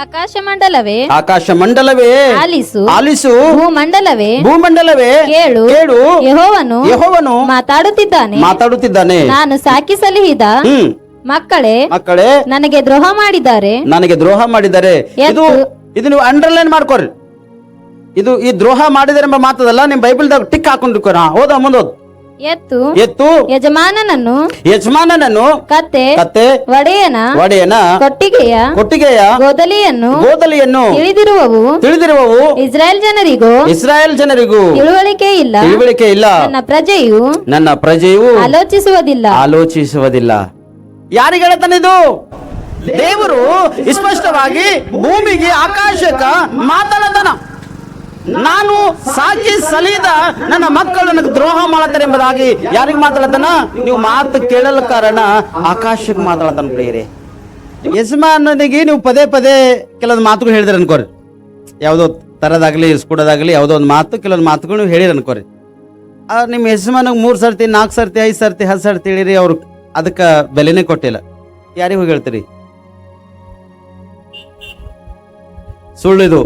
ಆಕಾಶ ಮಂಡಲವೇ ಆಕಾಶ ಮಂಡಲವೇ ಆಲಿಸು. ಆಲಿಸು. ಭೂಮಂಡಲವೇ? ಭೂಮಂಡಲವೇ? ಕೇಳು. ಕೇಳು. ಯಹೋವನು ಯಹೋವನು ಮಾತಾಡುತ್ತಿದ್ದಾನೆ. ಮಾತಾಡುತ್ತಿದ್ದಾನೆ. ನಾನು ಸಾಕಿ ಸಲಹಿದ ಮಕ್ಕಳೇ ಮಕ್ಕಳೇ ನನಗೆ ದ್ರೋಹ ಮಾಡಿದ್ದಾರೆ. ನನಗೆ ದ್ರೋಹ ಮಾಡಿದ್ದಾರೆ. ಇದು. ಇದು ನೀವು ಅಂಡರ್ಲೈನ್ ಮಾಡ್ಕೊರಿ ಇದು ಈ ದ್ರೋಹ ಮಾಡಿದರೆ ಎಂಬ ಮಾತದಲ್ಲ ನಿಮ್ ಬೈಬಲ್ದಾಗ ಟಿಕ್ ಹಾಕೊಂಡಿರ್ಕೋರ ಹೋದ ಮುಂದೋದ್ ಎತ್ತು ಎತ್ತು ಯಜಮಾನನನ್ನು ಯಜಮಾನನನ್ನು ಕತ್ತೆ ಕತ್ತೆ ಒಡೆಯನ ಒಡೆಯನ ಕೊಟ್ಟಿಗೆಯ ಕೊಟ್ಟಿಗೆಯ ಗೋದಲಿಯನ್ನು ಗೋದಲಿಯನ್ನು ತಿಳಿದಿರುವವು ತಿಳಿದಿರುವವು ಇಸ್ರಾಯೇಲ್ ಜನರಿಗೂ ಇಸ್ರಾಯೇಲ್ ಜನರಿಗೂ ತಿಳುವಳಿಕೆ ಇಲ್ಲ. ತಿಳುವಳಿಕೆ ಇಲ್ಲ. ನನ್ನ ಪ್ರಜೆಯು ನನ್ನ ಪ್ರಜೆಯು ಆಲೋಚಿಸುವುದಿಲ್ಲ. ಆಲೋಚಿಸುವುದಿಲ್ಲ. ಯಾರಿಗೆ ಹೇಳ್ತಾನೆ ಇದು? ದೇವರು ಸ್ಪಷ್ಟವಾಗಿ ಭೂಮಿಗೆ ಆಕಾಶಕ್ಕ ಮಾತಾಡತಾನ ನಾನು ಸಾಕಿ ಸಲಿದ ನನ್ನ ಮಕ್ಕಳು ನನಗೆ ದ್ರೋಹ ಮಾಡತ್ತಾರೆ ಎಂಬುದಾಗಿ ಯಾರಿಗೆ ಮಾತಾಡತನ? ನೀವು ಮಾತು ಕೇಳಲು ಕಾರಣ ಆಕಾಶಕ್ಕೆ ಮಾತಾಡತನ ಪ್ರಿಯರೇ. ಯಜಮಾನನಿಗೆ ನೀವು ಪದೇ ಪದೇ ಕೆಲವೊಂದು ಮಾತುಗಳು ಹೇಳಿದ್ರೆ ಅನ್ಕೋರಿ. ಯಾವುದೋ ತರದಾಗ್ಲಿ ಇಸ್ಕೊಡೋದಾಗ್ಲಿ ಯಾವುದೋ ಒಂದು ಮಾತು, ಕೆಲವೊಂದು ಮಾತುಗಳು ನೀವು ಹೇಳಿರಿ ಅನ್ಕೋರಿ. ನಿಮ್ಮ ಯಜಮಾನಿಗೆ ಮೂರು ಸರ್ತಿ, ನಾಲ್ಕು ಸರ್ತಿ, ಐದು ಸರ್ತಿ, ಹತ್ತು ಸರ್ತಿ ಹೇಳಿರಿ, ಅವ್ರು ಅದಕ್ಕೆ ಬೆಲೆನೇ ಕೊಟ್ಟಿಲ್ಲ. ಯಾರಿಗೆ ಹೋಗಿ ಹೇಳ್ತೀರಿ? ಸುಳ್ಳಿದು.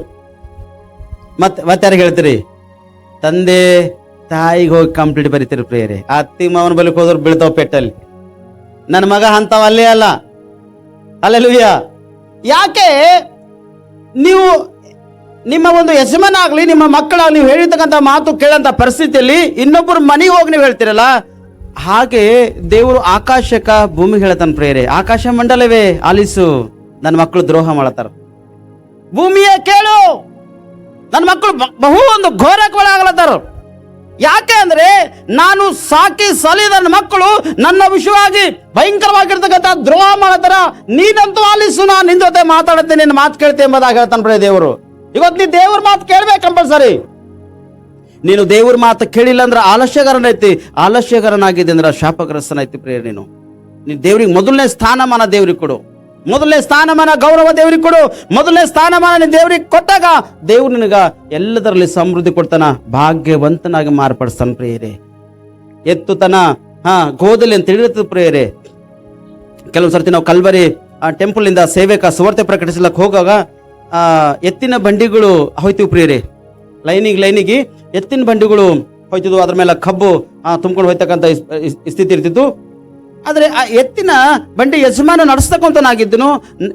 ಮತ್ತೆ ಮತ್ತೆ ಹೇಳ್ತೀರಿ? ತಂದೆ, ತಾಯಿಗೆ ಹೋಗಿ ಕಂಪ್ಲೀಟ್ ಬರೀತೀರಿ ಪ್ರೇಯರಿ. ಅತ್ತಿ ಮಾವನ ಬಲಿಕ್ ಹೋದ್ರು ಬೀಳ್ತಾವ ಪೆಟ್ಟಲ್ಲಿ. ನನ್ನ ಮಗ ಅಂತಾವ ಅಲ್ಲೇ ಅಲ್ಲ. ಅಲ್ಲೆಲುಯ್ಯ. ಯಾಕೆ? ನೀವು ನಿಮ್ಮ ಒಂದು ಯಜಮಾನ ಆಗ್ಲಿ ನಿಮ್ಮ ಮಕ್ಕಳಾಗ್ಲಿ ನೀವು ಹೇಳಿರ್ತಕ್ಕಂಥ ಮಾತು ಕೇಳಂತ ಪರಿಸ್ಥಿತಿಯಲ್ಲಿ ಇನ್ನೊಬ್ಬರು ಮನೆಗೆ ಹೋಗಿ ನೀವು ಹೇಳ್ತೀರಲ್ಲ? ಹಾಗೆ ದೇವರು ಆಕಾಶಕ ಭೂಮಿ ಹೇಳ್ತಾನೆ ಪ್ರೇರೆ ಆಕಾಶ ಮಂಡಲವೇ ಆಲಿಸು. ನನ್ನ ಮಕ್ಕಳು ದ್ರೋಹ ಮಾಡತಾರ. ಭೂಮಿಯೇ ಕೇಳು! ನನ್ನ ಮಕ್ಕಳು ಬಹು ಒಂದು ಘೋರಕ್ಕೊಳಾಗ್ಲತ್ತಾರ ಯಾಕೆ ಅಂದ್ರೆ ನಾನು ಸಾಕಿ ಸಲಿ ನನ್ನ ಮಕ್ಕಳು ನನ್ನ ವಿಷಯವಾಗಿ ಭಯಂಕರವಾಗಿರ್ತಕ್ಕಂಥ ದ್ರೋಹ ಮಾಡತ್ತಾರ ನೀನಂತೂ ಆಲಿಸು, ನಾನು ನಿನ್ನ ಜೊತೆ ಮಾತಾಡುತ್ತೆ ನಿನ್ನ ಮಾತು ಕೇಳ್ತೇನೆ ಎಂಬುದಾಗಿ ಹೇಳ್ತಾನೆ ಪ್ರೇ ದೇವರು. ಇವತ್ತು ನೀ ದೇವ್ರ ಮಾತು ಕೇಳ್ಬೇಕು ಕಂಪಲ್ಸರಿ. ನೀನು ದೇವ್ರ ಮಾತು ಕೇಳಿಲ್ಲ ಅಂದ್ರೆ ಆಲಸ್ಯಗರನೈತಿ ಆಲಸ್ಯಗಾರನಾಗಿದೆ ಅಂದ್ರೆ ಶಾಪಗ್ರಸ್ತನೈತಿ ಪ್ರಿಯ ನೀನು. ನೀನು ದೇವ್ರಿಗೆ ಮೊದಲನೇ ಸ್ಥಾನಮಾನ ದೇವ್ರಿಗೆ ಕೊಡು. ಮೊದಲನೇ ಸ್ಥಾನಮಾನ ಗೌರವ ದೇವರಿಗೆ ಕೊಡು. ಮೊದಲನೇ ಸ್ಥಾನಮಾನ ದೇವ್ರಿಗೆ ಕೊಟ್ಟಾಗ ದೇವ್ರು ನಿನಗ ಎಲ್ಲದರಲ್ಲಿ ಸಮೃದ್ಧಿ ಕೊಡ್ತಾನ, ಭಾಗ್ಯವಂತನಾಗಿ ಮಾರ್ಪಡಿಸ್ತಾನ ಪ್ರೇಯರೆ. ಎತ್ತುತನ, ಹಾ ಗೋದಲಿ ಅಂತ ಹೇಳಿರ್ತದೆ ಪ್ರೇಯರೆ. ಕೆಲವು ಸರ್ತಿ ನಾವು ಕಲ್ಬರಿ, ಆ ಟೆಂಪಲ್ ಇಂದ ಸೇವೆಕ ಸುವರ್ತೆ ಪ್ರಕಟಿಸಲಕ್ಕೆ ಹೋಗುವಾಗ, ಆ, ಎತ್ತಿನ ಬಂಡಿಗಳು ಹೋಯ್ತಿವು ಪ್ರಿಯರೇ. ಲೈನಿಗೆ ಲೈನಿಗೆ ಎತ್ತಿನ ಬಂಡಿಗಳು ಹೋಯ್ತಿದ್ವು. ಅದ್ರ ಮೇಲೆ ಕಬ್ಬು ತುಂಬ್ಕೊಂಡು ಹೋಯ್ತಕ್ಕಂಥ ಸ್ಥಿತಿ ಇರ್ತಿತ್ತು. ಆದರೆ ಆ ಎತ್ತಿನ ಬಂಡಿ ಯಜಮಾನ ನಡೆಸ್ತಕ್ಕಂಥನಾಗಿದ್ದನು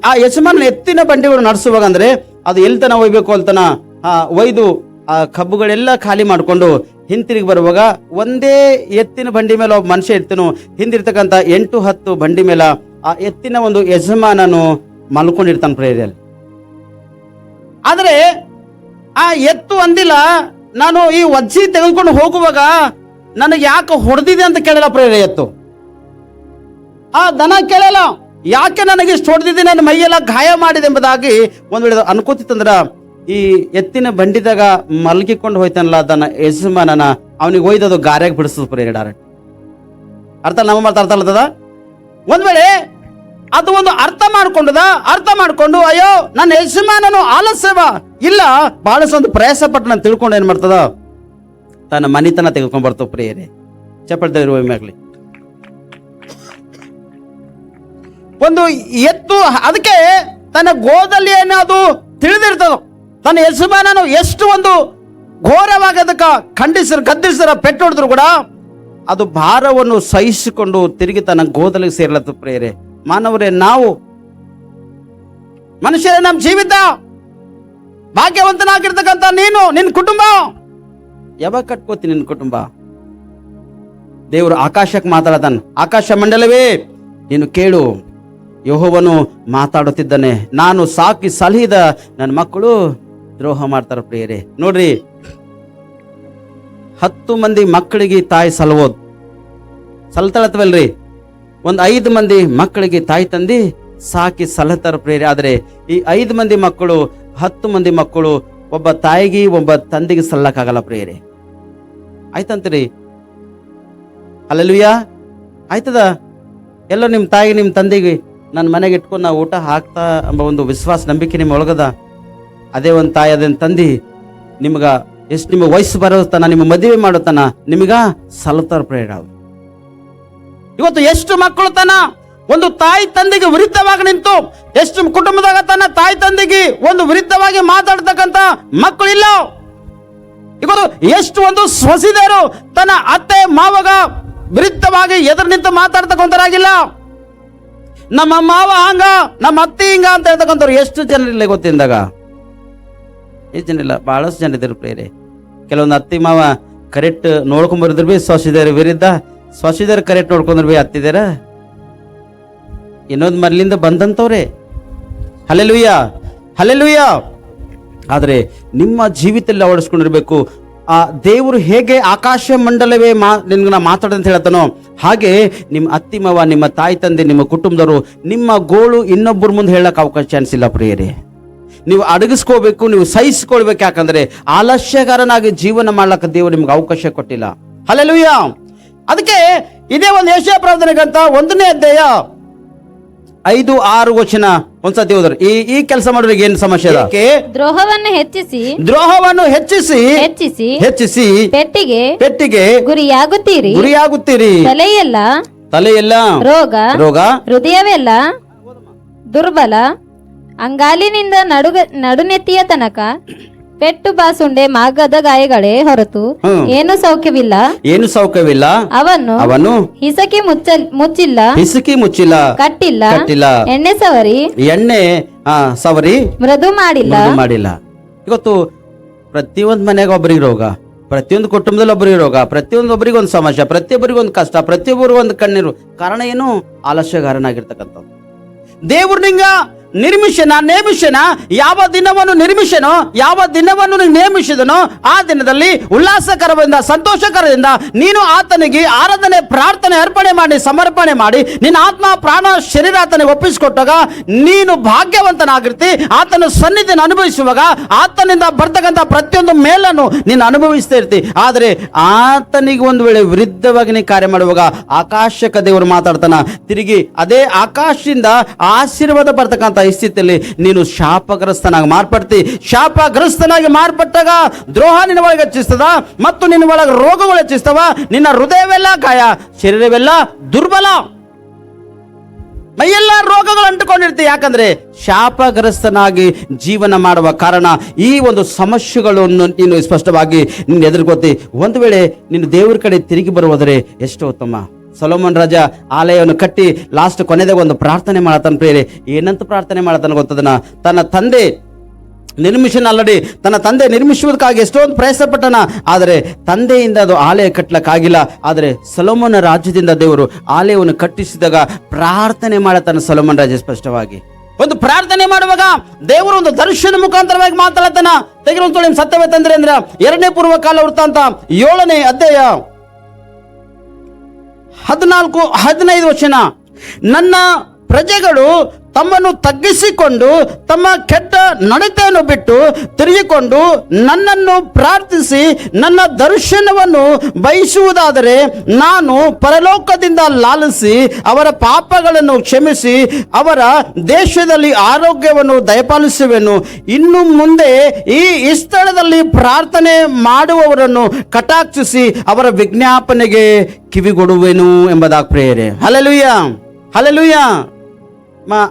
ಆ ಯಜಮಾನ ಎತ್ತಿನ ಬಂಡಿಗಳು ನಡೆಸುವಾಗ ಅಂದ್ರೆ ಅದು ಎಲ್ಲಿ ತನ ಒಯ್ಬೇಕು ಅಂತನ ಆ, ಒಯ್ದು, ಆ, ಕಬ್ಬುಗಳೆಲ್ಲ ಖಾಲಿ ಮಾಡಿಕೊಂಡು ಹಿಂತಿರುಗಿ ಬರುವಾಗ ಒಂದೇ ಎತ್ತಿನ ಬಂಡಿ ಮೇಲೆ ಒಬ್ಬ ಮನುಷ್ಯ ಇರ್ತನು. ಹಿಂದಿರ್ತಕ್ಕಂಥ ಎಂಟು, ಹತ್ತು ಬಂಡಿ ಮೇಲೆ ಆ ಎತ್ತಿನ ಒಂದು ಯಜಮಾನನು ಮಲ್ಕೊಂಡಿರ್ತಾನೆ ಪ್ರೇರಿಯಲ್ಲಿ. ಆದರೆ ಆ ಎತ್ತು ಅಂದಿಲ್ಲ, ನಾನು ಈ ವಜ್ಜಿ ತೆಗೆದುಕೊಂಡು ಹೋಗುವಾಗ ನನಗೆ ಯಾಕೆ ಹೊಡೆದಿದೆ ಅಂತ ಕೇಳಲ್ಲ ಪ್ರೇರ ಎತ್ತು. ಆ ದನ ಕೇಳಲ್ಲ. ಯಾಕೆ ನನಗೆ ಇಷ್ಟು ಹೊಡೆದಿದ್ದೆ ನನ್ನ ಮೈಯೆಲ್ಲ ಗಾಯ ಮಾಡಿದೆ ಎಂಬುದಾಗಿ ಒಂದ್ ವೇಳೆ ಅನ್ಕೋತಿತ್ತಂದ್ರ ಈ ಎತ್ತಿನ ಬಂಡಿದಾಗ ಮಲಗಿಕೊಂಡು ಹೋಯ್ತಾನಲ್ಲ ದನ ಯಜಮಾನನ, ಅವನಿಗೆ ಒಯ್ದದು ಗಾರ್ಯಾಗ ಬಿಡಿಸ್ತದ ಪ್ರೇರ ಅರ್ಥ ನಮ್ಮ ಮಾತು ಅರ್ಥ ಅಲ್ಲದ ಒಂದ್ ವೇಳೆ ಅದು ಒಂದು ಅರ್ಥ ಮಾಡ್ಕೊಂಡದ, ಅರ್ಥ ಮಾಡ್ಕೊಂಡು, ಅಯ್ಯೋ, ನನ್ನ ಯಜಮಾನನು ಆಲಸ್ಯವ, ಇಲ್ಲ, ಬಹಳಷ್ಟು ಒಂದು ಪ್ರಯಾಸ ಪಟ್ಟು ನಾನು ತಿಳ್ಕೊಂಡು ಏನ್ ಮಾಡ್ತದ? ತನ್ನ ಮನಿತನ ತೆಗೆದುಕೊಂಡ್ ಬರ್ತವ ಪ್ರಿಯರೇ. ಚಪ್ಪಳ್ತಾ ಇರುವ ಒಂದು ಎತ್ತು ಅದಕ್ಕೆ ತನ್ನ ಗೋದಲ್ಲಿ ಏನದು ತಿಳಿದಿರ್ತದ, ತನ್ನ ಯಜಮಾನನು ಎಷ್ಟು ಒಂದು ಘೋರವಾಗಿ ಅದಕ್ಕ ಖಂಡಿಸರ, ಗದ್ದಿಸರ ಪೆಟ್ಟು ಹೊಡೆದ್ರು ಕೂಡ ಅದು ಭಾರವನ್ನು ಸಹಿಸಿಕೊಂಡು ತಿರುಗಿ ತನ್ನ ಗೋದಲಿಗೆ ಸೇರ್ಲತ್ತ ಪ್ರೇರೆ ಮಾನವರೇ, ನಾವು ಮನುಷ್ಯರೇ, ನಮ್ಮ ಜೀವಿತ ಭಾಗ್ಯವಂತನಾಗಿರ್ತಕ್ಕಂಥ ನೀನು, ನಿನ್ನ ಕುಟುಂಬ. ಯಾವಾಗ ಕಟ್ಕೋತಿ ನಿನ್ನ ಕುಟುಂಬ? ದೇವರು ಆಕಾಶಕ್ಕೆ ಮಾತಾಡತಾನ ಆಕಾಶ ಮಂಡಲವೇ, ನೀನು ಕೇಳು. ಯಹೋವನು ಮಾತಾಡುತ್ತಿದ್ದಾನೆ, ನಾನು ಸಾಕಿ ಸಲಹಿದ ನನ್ನ ಮಕ್ಕಳು ದ್ರೋಹ ಮಾಡ್ತಾರ ಪ್ರಿಯರೇ. ನೋಡ್ರಿ, ಹತ್ತು ಮಂದಿ ಮಕ್ಕಳಿಗೆ ತಾಯಿ ಸಲವೋದು. ಸಲ್ತಾಳತ್ವಲ್ರಿ, ಒಂದು ಐದು ಮಂದಿ ಮಕ್ಕಳಿಗೆ ತಾಯಿ ತಂದಿ ಸಾಕಿ ಸಲಹತಾರ ಪ್ರೇರಿ ಆದರೆ ಈ ಐದು ಮಂದಿ ಮಕ್ಕಳು, ಹತ್ತು ಮಂದಿ ಮಕ್ಕಳು ಒಬ್ಬ ತಾಯಿಗೆ, ಒಬ್ಬ ತಂದೆಗೆ ಸಲ್ಲಕ್ಕಾಗಲ್ಲ ಪ್ರೇರೆ ಆಯ್ತಂತ್ರಿ? ಅಲ್ಲಲ್ವಿಯಾ ಆಯ್ತದ? ಎಲ್ಲ ನಿಮ್ಮ ತಾಯಿಗೆ ನಿಮ್ಮ ತಂದೆಗೆ ನನ್ನ ಮನೆಗೆ ಇಟ್ಕೊಂಡು ನಾವು ಊಟ ಹಾಕ್ತಾ ಎಂಬ ಒಂದು ವಿಶ್ವಾಸ, ನಂಬಿಕೆ ನಿಮ್ಮ ಒಳಗದ? ಅದೇ ಒಂದು ತಾಯಿ ಅದನ್ನು ತಂದಿ, ನಿಮ್ಗ ಎಷ್ಟು ನಿಮ್ಮ ವಯಸ್ಸು ಬರೋ ತನ ನಿಮ್ಮ ಮದುವೆ ಮಾಡೋ ತನ ನಿಮಗ ಸಲತಾರ ಪ್ರೇರ ಇವತ್ತು ಎಷ್ಟು ಮಕ್ಕಳು ತನ, ಒಂದು ತಾಯಿ ತಂದೆಗೆ ವಿರುದ್ಧವಾಗಿ ನಿಂತು, ಎಷ್ಟು ಕುಟುಂಬದಾಗ ತನ್ನ ತಾಯಿ ತಂದೆಗೆ ಒಂದು ವಿರುದ್ಧವಾಗಿ ಮಾತಾಡ್ತಕ್ಕಂತ ಮಕ್ಕಳು ಇಲ್ಲ ಇವತ್ತು ಎಷ್ಟು ಒಂದು ಸ್ವಸಿದರು ತನ್ನ ಅತ್ತೆ, ಮಾವಗ ವಿರುದ್ಧವಾಗಿ ಎದುರು ನಿಂತು ಮಾತಾಡ್ತಕ್ಕಂಥರಾಗಿಲ್ಲ ನಮ್ಮ ಮಾವ ಹಂಗ, ನಮ್ಮ ಅತ್ತಿ ಹಿಂಗ ಅಂತ ಹೇಳ್ತಕ್ಕಂಥವ್ರು ಎಷ್ಟು ಜನರಿಲ್ಲ ಗೊತ್ತಿಂದಾಗ ಎಷ್ಟು ಜನ ಇಲ್ಲ, ಬಹಳಷ್ಟು ಜನ ಇದ್ರು ಪ್ರೇರೆ ಕೆಲವೊಂದು ಅತ್ತಿ ಮಾವ ಕರೆಕ್ಟ್ ನೋಡ್ಕೊಂಬರಿದ್ರು ಬಿ ಸ್ವಸಿದಾರ ವಿರುದ್ಧ. ಸ್ವಸಿದಾರ ಕರೆಕ್ಟ್ ನೋಡ್ಕೊಂಡ್ರು ಬಿ ಅತ್ತಿದಾರ ಇನ್ನೊಂದು ಮರ್ಲಿಂದ ಬಂದಂತವ್ರೆ ಹಲೆಲುಯ್ಯ ಹಲೆಲುಯ್ಯ ಆದರೆ ನಿಮ್ಮ ಜೀವಿತದಲ್ಲಿ ಅಳವಡಿಸ್ಕೊಂಡಿರ್ಬೇಕು ಆ ದೇವರು ಹೇಗೆ ಆಕಾಶ ಮಂಡಲವೇ ಮಾ ನಿನ್ಗೆ ಮಾತಾಡಂತ ಹೇಳ್ತಾನೋ ಹಾಗೆ ನಿಮ್ಮ ಅತ್ತಿಮವ ನಿಮ್ಮ ತಾಯಿ ತಂದೆ, ನಿಮ್ಮ ಕುಟುಂಬದವರು, ನಿಮ್ಮ ಗೋಳು ಇನ್ನೊಬ್ಬರ ಮುಂದೆ ಹೇಳಕ್ ಅವಕಾಶ ಚಾನ್ಸ್ ಇಲ್ಲ ಪ್ರಿಯರೇ. ನೀವು ಅಡಗಿಸ್ಕೋಬೇಕು, ನೀವು ಸಹಿಸ್ಕೊಳ್ಬೇಕು. ಯಾಕಂದ್ರೆ ಆಲಸ್ಯಗಾರನಾಗಿ ಜೀವನ ಮಾಡ್ಲಕ್ಕ ದೇವರು ನಿಮ್ಗೆ ಅವಕಾಶ ಕೊಟ್ಟಿಲ್ಲ. ಅಲ್ಲೆಲ್ಲೂಯ್ಯ ಅದಕ್ಕೆ ಇದೇ ಒಂದು ಏಷ್ಯಾ ಪ್ರಾರ್ಥನೆಗಂತ ಒಂದನೇ ಅಧ್ಯಾಯ ಐದು ಆರು ವಚನ ಒಂದ್ಸತಿ ಹೋದ್ರೆ ಈ ಈ ಕೆಲಸ ಮಾಡೋರಿಗೆ ಏನ್ ಸಮಸ್ಯೆ ಅದಕ್ಕೆ ದ್ರೋಹವನ್ನು ಹೆಚ್ಚಿಸಿ ದ್ರೋಹವನ್ನು ಹೆಚ್ಚಿಸಿ ಹೆಚ್ಚಿಸಿ ಹೆಚ್ಚಿಸಿ ಪೆಟ್ಟಿಗೆ ಪೆಟ್ಟಿಗೆ ಗುರಿಯಾಗುತ್ತೀರಿ ಗುರಿಯಾಗುತ್ತೀರಿ. ತಲೆಯೆಲ್ಲ ತಲೆಯೆಲ್ಲ ರೋಗ ರೋಗ ಹೃದಯವೆಲ್ಲ ದುರ್ಬಲ ಅಂಗಾಲಿನಿಂದ ನಡುಗ ನಡುನೆತ್ತಿಯ ತನಕ ಪೆಟ್ಟು ಬಾಸುಂಡೆ ಮಾಗದ ಗಾಯಗಳೇ ಹೊರತು. ಏನು ಸೌಖ್ಯವಿಲ್ಲ. ಏನು ಸೌಖ್ಯವಿಲ್ಲ. ಅವನು ಅವನು ಹಿಸಕಿ ಮುಚ್ಚ ಮುಚ್ಚಿಲ್ಲ. ಹಿಸುಕಿ ಮುಚ್ಚಿಲ್ಲ. ಕಟ್ಟಿಲ್ಲ. ಕಟ್ಟಿಲ್ಲ. ಎಣ್ಣೆ ಸವರಿ. ಎಣ್ಣೆ ಆ ಸವರಿ ಮೃದು ಮಾಡಿಲ್ಲ. ಮೃದು ಮಾಡಿಲ್ಲ. ಇವತ್ತು ಪ್ರತಿಯೊಂದು ಮನೆಗೆ ಒಬ್ಬರಿಗೆ ರೋಗ ಪ್ರತಿಯೊಂದು ಕುಟುಂಬದಲ್ಲಿ ಒಬ್ಬರಿಗೆ ರೋಗ ಪ್ರತಿಯೊಂದು ಒಬ್ಬರಿಗೆ ಒಂದು ಸಮಸ್ಯೆ ಪ್ರತಿಯೊಬ್ಬರಿಗೆ ಒಂದು ಕಷ್ಟ ಪ್ರತಿಯೊಬ್ಬರಿಗೂ ಒಂದು ಕಣ್ಣೀರು. ಕಾರಣ ಏನು? ಆಲಸ್ಯಗಾರನಾಗಿರ್ತಕ್ಕಂಥ ದೇವ್ರು ನಿಂಗ ನಿರ್ಮಿಷನ ನೇಮಿಷನ ಯಾವ ದಿನವನ್ನು ನಿರ್ಮಿಷನೋ ಯಾವ ದಿನವನ್ನು ನೀನು ನೇಮಿಸಿದನೋ, ಆ ದಿನದಲ್ಲಿ ಉಲ್ಲಾಸಕರದಿಂದ, ಸಂತೋಷಕರದಿಂದ ನೀನು ಆತನಿಗೆ ಆರಾಧನೆ, ಪ್ರಾರ್ಥನೆ, ಅರ್ಪಣೆ ಮಾಡಿ, ಸಮರ್ಪಣೆ ಮಾಡಿ, ನಿನ್ನ ಆತ್ಮ, ಪ್ರಾಣ, ಶರೀರ ಆತನಿಗೆ ಒಪ್ಪಿಸಿಕೊಟ್ಟಾಗ ನೀನು ಭಾಗ್ಯವಂತನಾಗಿರ್ತಿ. ಆತನ ಸನ್ನಿಧಿಯನ್ನು ಅನುಭವಿಸುವಾಗ ಆತನಿಂದ ಬರ್ತಕ್ಕಂಥ ಪ್ರತಿಯೊಂದು ಮೇಲನ್ನು ನೀನು ಅನುಭವಿಸ್ತಾ ಇರ್ತಿ ಆದರೆ ಆತನಿಗೆ ಒಂದು ವೇಳೆ ವಿರುದ್ಧವಾಗಿ ನೀ ಕಾರ್ಯ ಮಾಡುವಾಗ ಆಕಾಶಕ ದೇವರು ಮಾತಾಡ್ತಾನ, ತಿರುಗಿ ಅದೇ ಆಕಾಶದಿಂದ ಆಶೀರ್ವಾದ ಬರ್ತಕ್ಕಂಥ ಸ್ಥಿತಿಯಲ್ಲಿ ನೀನು ಶಾಪಗ್ರಸ್ತನಾಗಿ ಮಾರ್ಪಡ್ತಿ. ಶಾಪಗ್ರಸ್ತನಾಗಿ ಮಾರ್ಪಟ್ಟಾಗ ದ್ರೋಹ ನಿನ್ನ ಒಳಗೆ ಹೆಚ್ಚಿಸ್ತದ ಮತ್ತು ನಿನ್ನ ಒಳಗೆ ರೋಗಗಳು ಹೆಚ್ಚಿಸ್ತವ. ನಿನ್ನ ಹೃದಯವೆಲ್ಲ ಗಾಯ, ಶರೀರವೆಲ್ಲ ದುರ್ಬಲ. ಮೈಯೆಲ್ಲ ರೋಗಗಳು ಅಂಟುಕೊಂಡಿರ್ತೀವಿ ಯಾಕಂದ್ರೆ ಶಾಪಗ್ರಸ್ತನಾಗಿ ಜೀವನ ಮಾಡುವ ಕಾರಣ ಈ ಒಂದು ಸಮಸ್ಯೆಗಳನ್ನು ನೀನು ಸ್ಪಷ್ಟವಾಗಿ ನಿನ್ನ ಎದುರ್ಕೋತಿ ಒಂದು ವೇಳೆ ನಿನ್ನ ದೇವರ ಕಡೆ ತಿರುಗಿ ಬರುವುದರೆ ಎಷ್ಟು ಉತ್ತಮ. ಸೊಲೋಮನ್ ರಾಜ ಆಲಯವನ್ನು ಕಟ್ಟಿ ಲಾಸ್ಟ್ ಕೊನೆದಾಗ ಒಂದು ಪ್ರಾರ್ಥನೆ ಮಾಡತಾನ ಪ್ರೇರಿ ಏನಂತ ಪ್ರಾರ್ಥನೆ ಮಾಡತಾನ ಗೊತ್ತದನ? ತನ್ನ ತಂದೆ ನಿರ್ಮಿಷನ್ ಆಲ್ರೆಡಿ ತನ್ನ ತಂದೆ ನಿರ್ಮಿಸುವುದಕ್ಕಾಗಿ ಎಷ್ಟೊಂದು ಪ್ರಯತ್ನ ಪಟ್ಟಣ ಆದರೆ ತಂದೆಯಿಂದ ಅದು ಆಲಯ ಕಟ್ಟಲಕ್ಕಾಗಿಲ್ಲ. ಆದರೆ ಸೊಲೋಮನ ರಾಜ್ಯದಿಂದ ದೇವರು ಆಲಯವನ್ನು ಕಟ್ಟಿಸಿದಾಗ ಪ್ರಾರ್ಥನೆ ಮಾಡತಾನ ಸೊಲೋಮನ್ ರಾಜ ಸ್ಪಷ್ಟವಾಗಿ. ಒಂದು ಪ್ರಾರ್ಥನೆ ಮಾಡುವಾಗ ದೇವರು ಒಂದು ದರ್ಶನ ಮುಖಾಂತರವಾಗಿ ಮಾತಾಡತನ. ತೆಗೆದು ಸತ್ಯವೇ ತಂದ್ರೆ ಅಂದ್ರೆ ಎರಡನೇ ಪೂರ್ವ ಕಾಲ ವೃತ್ತಾಂತ ಏಳನೇ ಅಧ್ಯಾಯ. ಹದಿನಾಲ್ಕು ಹದಿನೈದು ವಚನ. ನನ್ನ ಪ್ರಜೆಗಳು ತಮ್ಮನ್ನು ತಗ್ಗಿಸಿಕೊಂಡು ತಮ್ಮ ಕೆಟ್ಟ ನಡತೆಯನ್ನು ಬಿಟ್ಟು ತಿರುಗಿಕೊಂಡು ನನ್ನನ್ನು ಪ್ರಾರ್ಥಿಸಿ ನನ್ನ ದರ್ಶನವನ್ನು ಬಯಸುವುದಾದರೆ ನಾನು ಪರಲೋಕದಿಂದ ಲಾಲಿಸಿ ಅವರ ಪಾಪಗಳನ್ನು ಕ್ಷಮಿಸಿ ಅವರ ದೇಶದಲ್ಲಿ ಆರೋಗ್ಯವನ್ನು ದಯಪಾಲಿಸುವೆನು. ಇನ್ನು ಮುಂದೆ ಈ ಸ್ಥಳದಲ್ಲಿ ಪ್ರಾರ್ಥನೆ ಮಾಡುವವರನ್ನು ಕಟಾಕ್ಷಿಸಿ ಅವರ ವಿಜ್ಞಾಪನೆಗೆ ಕಿವಿಗೊಡುವೆನು ಎಂಬುದಾಗಿ ಪ್ರೇರೆ ಹಲಲುಯ್ಯ ಹಲಲುಯ್ಯ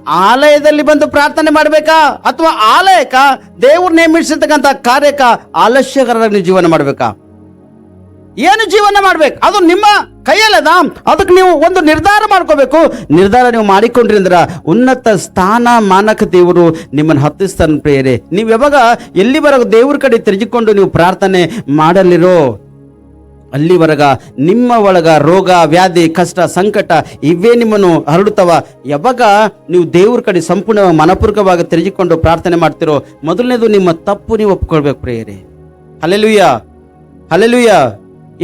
ಆಲಯದಲ್ಲಿ ಬಂದು ಪ್ರಾರ್ಥನೆ ಮಾಡಬೇಕಾ? ಅಥವಾ ಆಲಯಕ್ಕ, ದೇವ್ರು ನೇಮಿಸಿರ್ತಕ್ಕಂಥ ಕಾರ್ಯಕ್ಕ ಆಲಸ್ಯಕರಾಗಿ ಜೀವನ ಮಾಡಬೇಕಾ? ಏನು ಜೀವನ ಮಾಡ್ಬೇಕು? ಅದು ನಿಮ್ಮ ಕೈಯಲ್ಲದ ಅದಕ್ಕೆ ನೀವು ಒಂದು ನಿರ್ಧಾರ ಮಾಡ್ಕೋಬೇಕು. ನಿರ್ಧಾರ ನೀವು ಮಾಡಿಕೊಂಡ್ರಿ ಅಂದ್ರ ಉನ್ನತ ಸ್ಥಾನ ಮಾನಕ ದೇವರು ನಿಮ್ಮನ್ನು ಹತ್ತಿಸ್ತಾನ ಪ್ರೇರೆ ನೀವು ಯಾವಾಗ ಎಲ್ಲಿವರೆಗೂ ದೇವ್ರ ಕಡೆ ತಿರುಗಿಕೊಂಡು ನೀವು ಪ್ರಾರ್ಥನೆ ಮಾಡಲಿರೋ ಅಲ್ಲಿವರೆಗ ನಿಮ್ಮ ಒಳಗ ರೋಗ, ವ್ಯಾಧಿ, ಕಷ್ಟ, ಸಂಕಟ ಇವೇ ನಿಮ್ಮನ್ನು ಹರಡುತ್ತವ. ಯಾವಾಗ ನೀವು ದೇವ್ರ ಕಡೆ ಸಂಪೂರ್ಣ ಮನಪೂರ್ವಕವಾಗಿ ತಿರುಗಿಕೊಂಡು ಪ್ರಾರ್ಥನೆ ಮಾಡ್ತಿರೋ ಮೊದಲನೇದು ನಿಮ್ಮ ತಪ್ಪು ನೀವು ಒಪ್ಕೊಳ್ಬೇಕು ಪ್ರೇಯರಿ. ಹಲೆಲುಯ್ಯ ಹಲೆಲುಯ್ಯ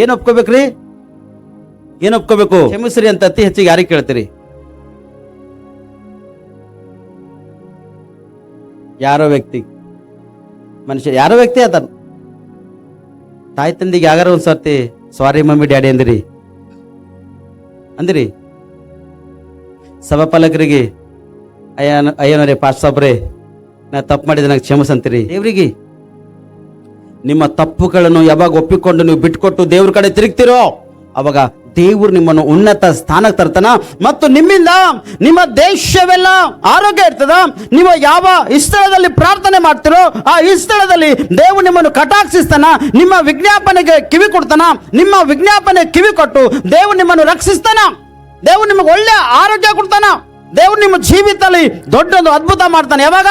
ಏನು ಒಪ್ಕೋಬೇಕ್ರಿ? ಏನು ಒಪ್ಕೋಬೇಕು? ಕ್ಷಮಿಸ್ರಿ ಅಂತ ಅತಿ ಹೆಚ್ಚಿಗೆ ಯಾರಿಗೆ ಕೇಳ್ತೀರಿ? ಯಾರೋ ವ್ಯಕ್ತಿ. ಮನುಷ್ಯ ಯಾರೋ ವ್ಯಕ್ತಿ ಅದ ತಾಯಿ ತಂದಿಗೆ ಯಾಗಾರ ಒಂದ್ ಸರ್ತಿ ಸಾರಿ ಮಮ್ಮಿ, ಡ್ಯಾಡಿ ಅಂದಿರಿ. ಅಂದಿರಿ? ಸಭಾಪಾಲಕರಿಗೆ, ಅಯ್ಯನ ಅಯ್ಯನರೇ ಪಾಸ್ ಸಾಬ್ರೆ, ನಾ ತಪ್ಪು ಮಾಡಿದ ನಂಗೆ ಕ್ಷಮಿಸಂತೀರಿ. ದೇವ್ರಿಗೆ, ನಿಮ್ಮ ತಪ್ಪುಗಳನ್ನು ಯಾವಾಗ ಒಪ್ಪಿಕೊಂಡು ನೀವು ಬಿಟ್ಕೊಟ್ಟು ದೇವ್ರ ಕಡೆ ತಿರುಗ್ತಿರೋ, ಅವಾಗ ದೇವ್ರು ನಿಮ್ಮನ್ನು ಉನ್ನತ ಸ್ಥಾನಕ್ಕೆ ತರ್ತಾನ ಮತ್ತು ನಿಮ್ಮಿಂದ ನಿಮ್ಮ ದೇಶವೆಲ್ಲ ಆರೋಗ್ಯ ಇರ್ತದ. ನೀವು ಯಾವ ಸ್ಥಳದಲ್ಲಿ ಪ್ರಾರ್ಥನೆ ಮಾಡ್ತಿರೋ ಆ ಸ್ಥಳದಲ್ಲಿ ದೇವು ನಿಮ್ಮನ್ನು ಕಟಾಕ್ಷಿಸ್ತಾನ, ನಿಮ್ಮ ವಿಜ್ಞಾಪನೆಗೆ ಕಿವಿ ಕೊಡ್ತಾನ, ನಿಮ್ಮ ವಿಜ್ಞಾಪನೆ ಕಿವಿ ಕೊಟ್ಟು ದೇವು ನಿಮ್ಮನ್ನು ರಕ್ಷಿಸ್ತಾನ. ದೇವ್ರು ನಿಮಗೆ ಒಳ್ಳೆ ಆರೋಗ್ಯ ಕೊಡ್ತಾನ. ದೇವ್ರು ನಿಮ್ಮ ಜೀವಿತದಲ್ಲಿ ದೊಡ್ಡೊಂದು ಅದ್ಭುತ ಮಾಡ್ತಾನೆ. ಯಾವಾಗ?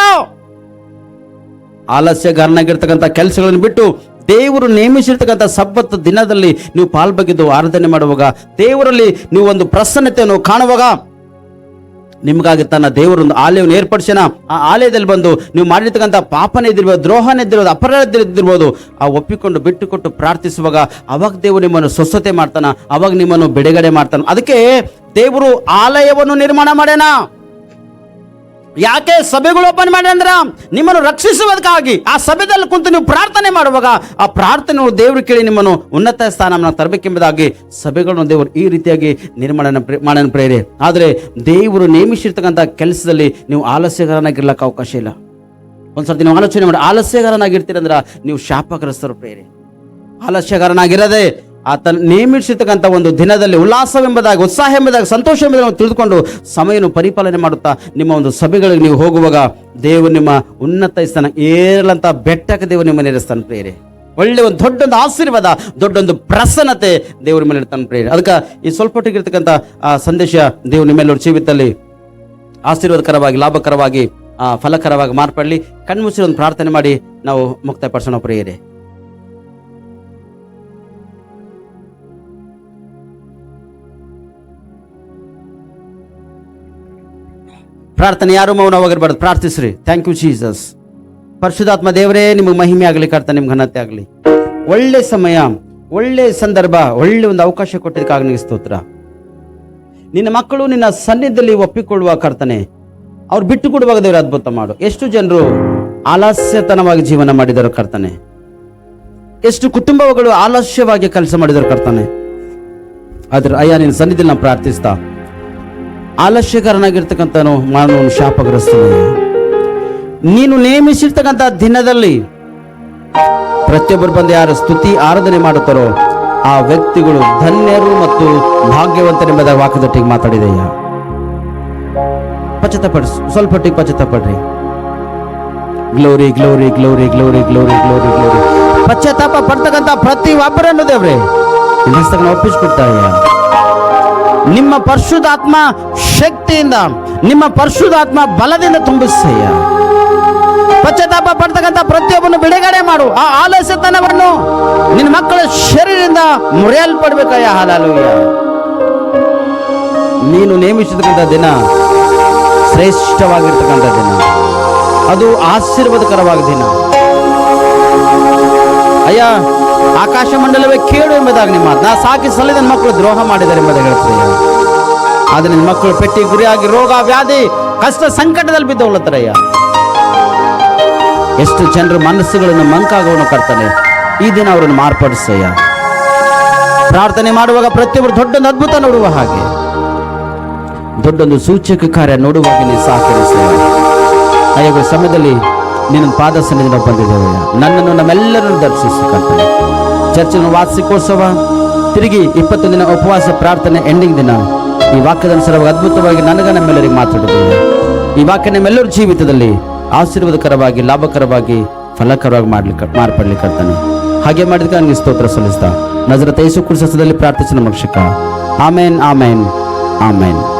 ಆಲಸ್ಯಗಾರನಾಗಿರ್ತಕ್ಕಂಥ ಕೆಲಸಗಳನ್ನು ಬಿಟ್ಟು ದೇವರು ನೇಮಿಸಿರ್ತಕ್ಕಂಥ ಸಬ್ಬತ್ ದಿನದಲ್ಲಿ ನೀವು ಪಾಲ್ಬಗಿದ್ದು ಆರಾಧನೆ ಮಾಡುವಾಗ, ದೇವರಲ್ಲಿ ನೀವು ಒಂದು ಪ್ರಸನ್ನತೆಯನ್ನು ಕಾಣುವಾಗ, ನಿಮಗಾಗಿ ತನ್ನ ದೇವರೊಂದು ಆಲಯವನ್ನು ಏರ್ಪಡಿಸೋಣ. ಆ ಆಲಯದಲ್ಲಿ ಬಂದು ನೀವು ಮಾಡಿರ್ತಕ್ಕಂಥ ಪಾಪನೇ ಇದ್ದಿರ್ಬೋದು, ದ್ರೋಹನೇ ಇದ್ದಿರ್ಬೋದು, ಅಪರಾಧ ಇದ್ದಿರ್ಬೋದು, ಆ ಒಪ್ಪಿಕೊಂಡು ಬಿಟ್ಟುಕೊಟ್ಟು ಪ್ರಾರ್ಥಿಸುವಾಗ ಅವಾಗ ದೇವರು ನಿಮ್ಮನ್ನು ಸ್ವಸ್ಥತೆ ಮಾಡ್ತಾನ, ಅವಾಗ ನಿಮ್ಮನ್ನು ಬಿಡುಗಡೆ ಮಾಡ್ತಾನ. ಅದಕ್ಕೆ ದೇವರು ಆಲಯವನ್ನು ನಿರ್ಮಾಣ ಮಾಡ್ಯಾನ. ಯಾಕೆ ಸಭೆಗಳು ಓಪನ್ ಮಾಡಿ ಅಂದ್ರ ನಿಮ್ಮನ್ನು ರಕ್ಷಿಸುವುದಕ್ಕಾಗಿ? ಆ ಸಭೆದಲ್ಲಿ ಕುಂತು ನೀವು ಪ್ರಾರ್ಥನೆ ಮಾಡುವಾಗ ಆ ಪ್ರಾರ್ಥನೆ ದೇವರು ಕೇಳಿ ನಿಮ್ಮನ್ನು ಉನ್ನತ ಸ್ಥಾನವನ್ನು ತರಬೇಕೆಂಬುದಾಗಿ ಸಭೆಗಳನ್ನು ದೇವರು ಈ ರೀತಿಯಾಗಿ ನಿರ್ಮಾಣ ಮಾಡನ ಪ್ರೇರೆ. ಆದರೆ ದೇವರು ನೇಮಿಸಿರ್ತಕ್ಕಂಥ ಕೆಲಸದಲ್ಲಿ ನೀವು ಆಲಸ್ಯಗಾರನಾಗಿರ್ಲಕ್ಕೆ ಅವಕಾಶ ಇಲ್ಲ. ಒಂದ್ಸರ್ತಿ ನೀವು ಆಲೋಚನೆ ಮಾಡಿ ಆಲಸ್ಯಗಾರನಾಗಿರ್ತೀರಂದ್ರ ನೀವು ಶಾಪಗ್ರಸ್ತರು ಪ್ರೇರೆ. ಆಲಸ್ಯಗಾರನಾಗಿರದೆ ಆತ ನೇಮಿಸಿರ್ತಕ್ಕಂಥ ಒಂದು ದಿನದಲ್ಲಿ ಉಲ್ಲಾಸವೆಂಬುದಾಗಿ ಉತ್ಸಾಹ ಎಂಬುದಾಗಿ ಸಂತೋಷ ಎಂಬುದಾಗಿ ತಿಳಿದುಕೊಂಡು ಸಮಯವನ್ನು ಪರಿಪಾಲನೆ ಮಾಡುತ್ತಾ ನಿಮ್ಮ ಒಂದು ಸಭೆಗಳಿಗೆ ನೀವು ಹೋಗುವಾಗ, ದೇವರು ನಿಮ್ಮ ಉನ್ನತ ಸ್ಥಾನ ಏರಲಂತ ಬೆಟ್ಟಕ್ಕೆ ದೇವರು ನಿಮ್ಮ ನೆರೆಸ್ತಾನೆ ಪ್ರೇರೆ ಒಳ್ಳೆ ಒಂದು ದೊಡ್ಡೊಂದು ಆಶೀರ್ವಾದ, ದೊಡ್ಡೊಂದು ಪ್ರಸನ್ನತೆ ದೇವರ ಮೇಲೆ ಇರ್ತಾನೆ ಪ್ರೇರೆ ಅದಕ್ಕೆ ಈ ಸ್ವಲ್ಪ ಹೊಟ್ಟಿಗಿರ್ತಕ್ಕಂಥ ಆ ಸಂದೇಶ ದೇವರು ನಿಮ್ಮೆಲ್ಲರ ಜೀವಿತದಲ್ಲಿ ಆಶೀರ್ವಾದಕರವಾಗಿ, ಲಾಭಕರವಾಗಿ ಫಲಕರವಾಗಿ ಮಾರ್ಪಡಲಿ. ಕಣ್ಮುಚ್ಚಿ ಒಂದು ಪ್ರಾರ್ಥನೆ ಮಾಡಿ ನಾವು ಮುಕ್ತಾಯಪಡಿಸೋಣ ಪ್ರಿಯರೇ. ಪ್ರಾರ್ಥನೆ ಯಾರು ಮೌನವಾಗಿರ್ಬಾರ್ದು? ಪ್ರಾರ್ಥಿಸ್ರಿ. ಥ್ಯಾಂಕ್ ಯು ಜೀಸಸ್ ಪರಿಶುದ್ಧಾತ್ಮ ದೇವರೇ ನಿಮಗೆ ಮಹಿಮೆ ಆಗಲಿ ಕರ್ತ ನಿಮ್ಗೆ ಘನತೆ ಆಗಲಿ. ಒಳ್ಳೆ ಸಮಯ, ಒಳ್ಳೆ ಸಂದರ್ಭ, ಒಳ್ಳೆ ಒಂದು ಅವಕಾಶ ಕೊಟ್ಟಿದ್ದಕ್ಕಾಗ ನಿಮಗೆ ಸ್ತೋತ್ರ. ನಿನ್ನ ಮಕ್ಕಳು ನಿನ್ನ ಸನ್ನಿಧಿಯಲ್ಲಿ ಒಪ್ಪಿಕೊಳ್ಳುವ ಕರ್ತನೆ, ಅವ್ರು ಬಿಟ್ಟು ಕೊಡುವಾಗ ದೇವರು ಅದ್ಭುತ ಮಾಡು. ಎಷ್ಟು ಜನರು ಆಲಸ್ಯತನವಾಗಿ ಜೀವನ ಮಾಡಿದರು ಕರ್ತನೆ. ಎಷ್ಟು ಕುಟುಂಬಗಳು ಆಲಸ್ಯವಾಗಿ ಕೆಲಸ ಮಾಡಿದರು ಕರ್ತನೆ. ಆದ್ರೆ, ಅಯ್ಯ, ನಿನ್ನ ಸನ್ನಿಧಿಯಲ್ಲಿ ನಾನು ಪ್ರಾರ್ಥಿಸ್ತಾ ಆಲಸ್ಯಕರನಾಗಿರ್ತಕ್ಕಂಥನು ಮಾನವನು ಶಾಪಗ್ರಸ್ತನೇ. ನೀನು ನೇಮಿಸಿರ್ತಕ್ಕಂಥ ದಿನದಲ್ಲಿ ಪ್ರತಿಯೊಬ್ಬರು ಬಂದು ಯಾರು ಸ್ತುತಿ ಆರಾಧನೆ ಮಾಡುತ್ತಾರೋ ಆ ವ್ಯಕ್ತಿಗಳು ಧನ್ಯರು ಮತ್ತು ಭಾಗ್ಯವಂತರೆಂಬುದ ವಾಕ್ಯದೊಟ್ಟಿಗೆ ಮಾತಾಡಿದೆಯ ಪಶ್ಚಾತ್ತಾಪಡಿ ಸ್ವಲ್ಪ ಹೊಟ್ಟಿಗೆ ಪಡ್ರಿ glory glory glory glory glory glory glory ಪಶ್ಚಾತ್ತಾಪ ಪಡ್ತಕ್ಕಂಥ ಪ್ರತಿ ಒಬ್ಬರನ್ನು ದೇವ್ರೆ ನಿನ್ನ ಇದೆಯಾ ನಿಮ್ಮ ಪರಿಶುದ್ಧಾತ್ಮ ಶಕ್ತಿಯಿಂದ, ನಿಮ್ಮ ಪರಿಶುದ್ಧಾತ್ಮ ಬಲದಿಂದ ತುಂಬಿಸಯ್ಯ. ಪಶ್ಚಾತ್ತಾಪ ಪಡ್ತಕ್ಕಂಥ ಪ್ರತಿಯೊಬ್ಬನು ಬಿಡುಗಡೆ ಮಾಡು. ಆ ಆಲಸ್ಯತನವನ್ನು ನಿನ್ನ ಮಕ್ಕಳ ಶರೀರದಿಂದ ಮುರಿಯಲ್ಪಡ್ಬೇಕಯ್ಯ. ಹಾಲೂಯ್ಯ ನೀನು ನೇಮಿಸಿರ್ತಕ್ಕಂಥ ದಿನ ಶ್ರೇಷ್ಠವಾಗಿರ್ತಕ್ಕಂಥ ದಿನ. ಅದು ಆಶೀರ್ವಾದಕರವಾದ ದಿನ. ಅಯ್ಯ ಆಕಾಶ ಮಂಡಲವೇ ಕೇಳು ಎಂಬುದಾಗಿ ನಿಮ್ಮ. ನಾ ಸಾಕಿ ಸಲ್ಲದ ಮಕ್ಕಳು ದ್ರೋಹ ಮಾಡಿದ್ದಾರೆ ಎಂಬುದಾಗಿ ಹೇಳ್ತೀಯ ಆದರೆ ನಿನ್ನ ಮಕ್ಕಳು ಪೆಟ್ಟಿ ಗುರಿಯಾಗಿ ರೋಗ ವ್ಯಾಧಿ ಕಷ್ಟ ಸಂಕಟದಲ್ಲಿ ಬಿದ್ದವಳತ್ತರಯ್ಯ ಎಷ್ಟು ಜನರ ಮನಸ್ಸುಗಳನ್ನು ಮಂಕಾಗವನ್ನು ಕರ್ತಾನೆ. ಈ ದಿನ ಅವರನ್ನು ಮಾರ್ಪಡಿಸಯ್ಯ. ಪ್ರಾರ್ಥನೆ ಮಾಡುವಾಗ ಪ್ರತಿಯೊಬ್ಬರು ದೊಡ್ಡೊಂದು ಅದ್ಭುತ ನೋಡುವ ಹಾಗೆ. ದೊಡ್ಡೊಂದು ಸೂಚಕ ಕಾರ್ಯ ನೋಡುವಾಗ ನೀವು ಸಹಕರಿಸ ಸಮಯದಲ್ಲಿ ನಿನ್ನ ಪಾದ ಸನ್ನಿಧಿ ನಾವು ಬಂದಿದ್ದೇವೆ ನನ್ನನ್ನು ನಮ್ಮೆಲ್ಲರನ್ನು ದರ್ಶಿಸಿ ಕರ್ತಾನೆ. ಚರ್ಚಿನ ವಾರ್ಷಿಕೋತ್ಸವ, ತಿರುಗಿ ಇಪ್ಪತ್ತು ದಿನ ಉಪವಾಸ, ಪ್ರಾರ್ಥನೆ ಎಂಡಿಂಗ್ ದಿನ. ಈ ವಾಕ್ಯದ ಅನುಸಾರವಾಗಿ ಅದ್ಭುತವಾಗಿ ನನಗ ನಮ್ಮೆಲ್ಲರಿಗೆ ಮಾತಾಡುತ್ತೇವೆ ಈ ವಾಕ್ಯ ನಮ್ಮೆಲ್ಲರ ಜೀವಿತದಲ್ಲಿ ಆಶೀರ್ವಾದಕರವಾಗಿ, ಲಾಭಕರವಾಗಿ, ಫಲಕರವಾಗಿ ಮಾಡ್ಲಿಕ್ಕೆ, ಮಾರ್ಪಡ್ಲಿಕ್ಕೆ ಹಾಗೆ ಮಾಡಿದಕ್ಕೆ ನನಗೆ ಸ್ತೋತ್ರ ಸಲ್ಲಿಸ್ತಾ. ನಜರತ ಯೇಸು ಕುರಿಸದಲ್ಲಿ ಪ್ರಾರ್ಥಿಸಿದ ಮಕ್ಷಕ ಆಮೇನ್ ಆಮೇನ್ ಆಮೇನ್.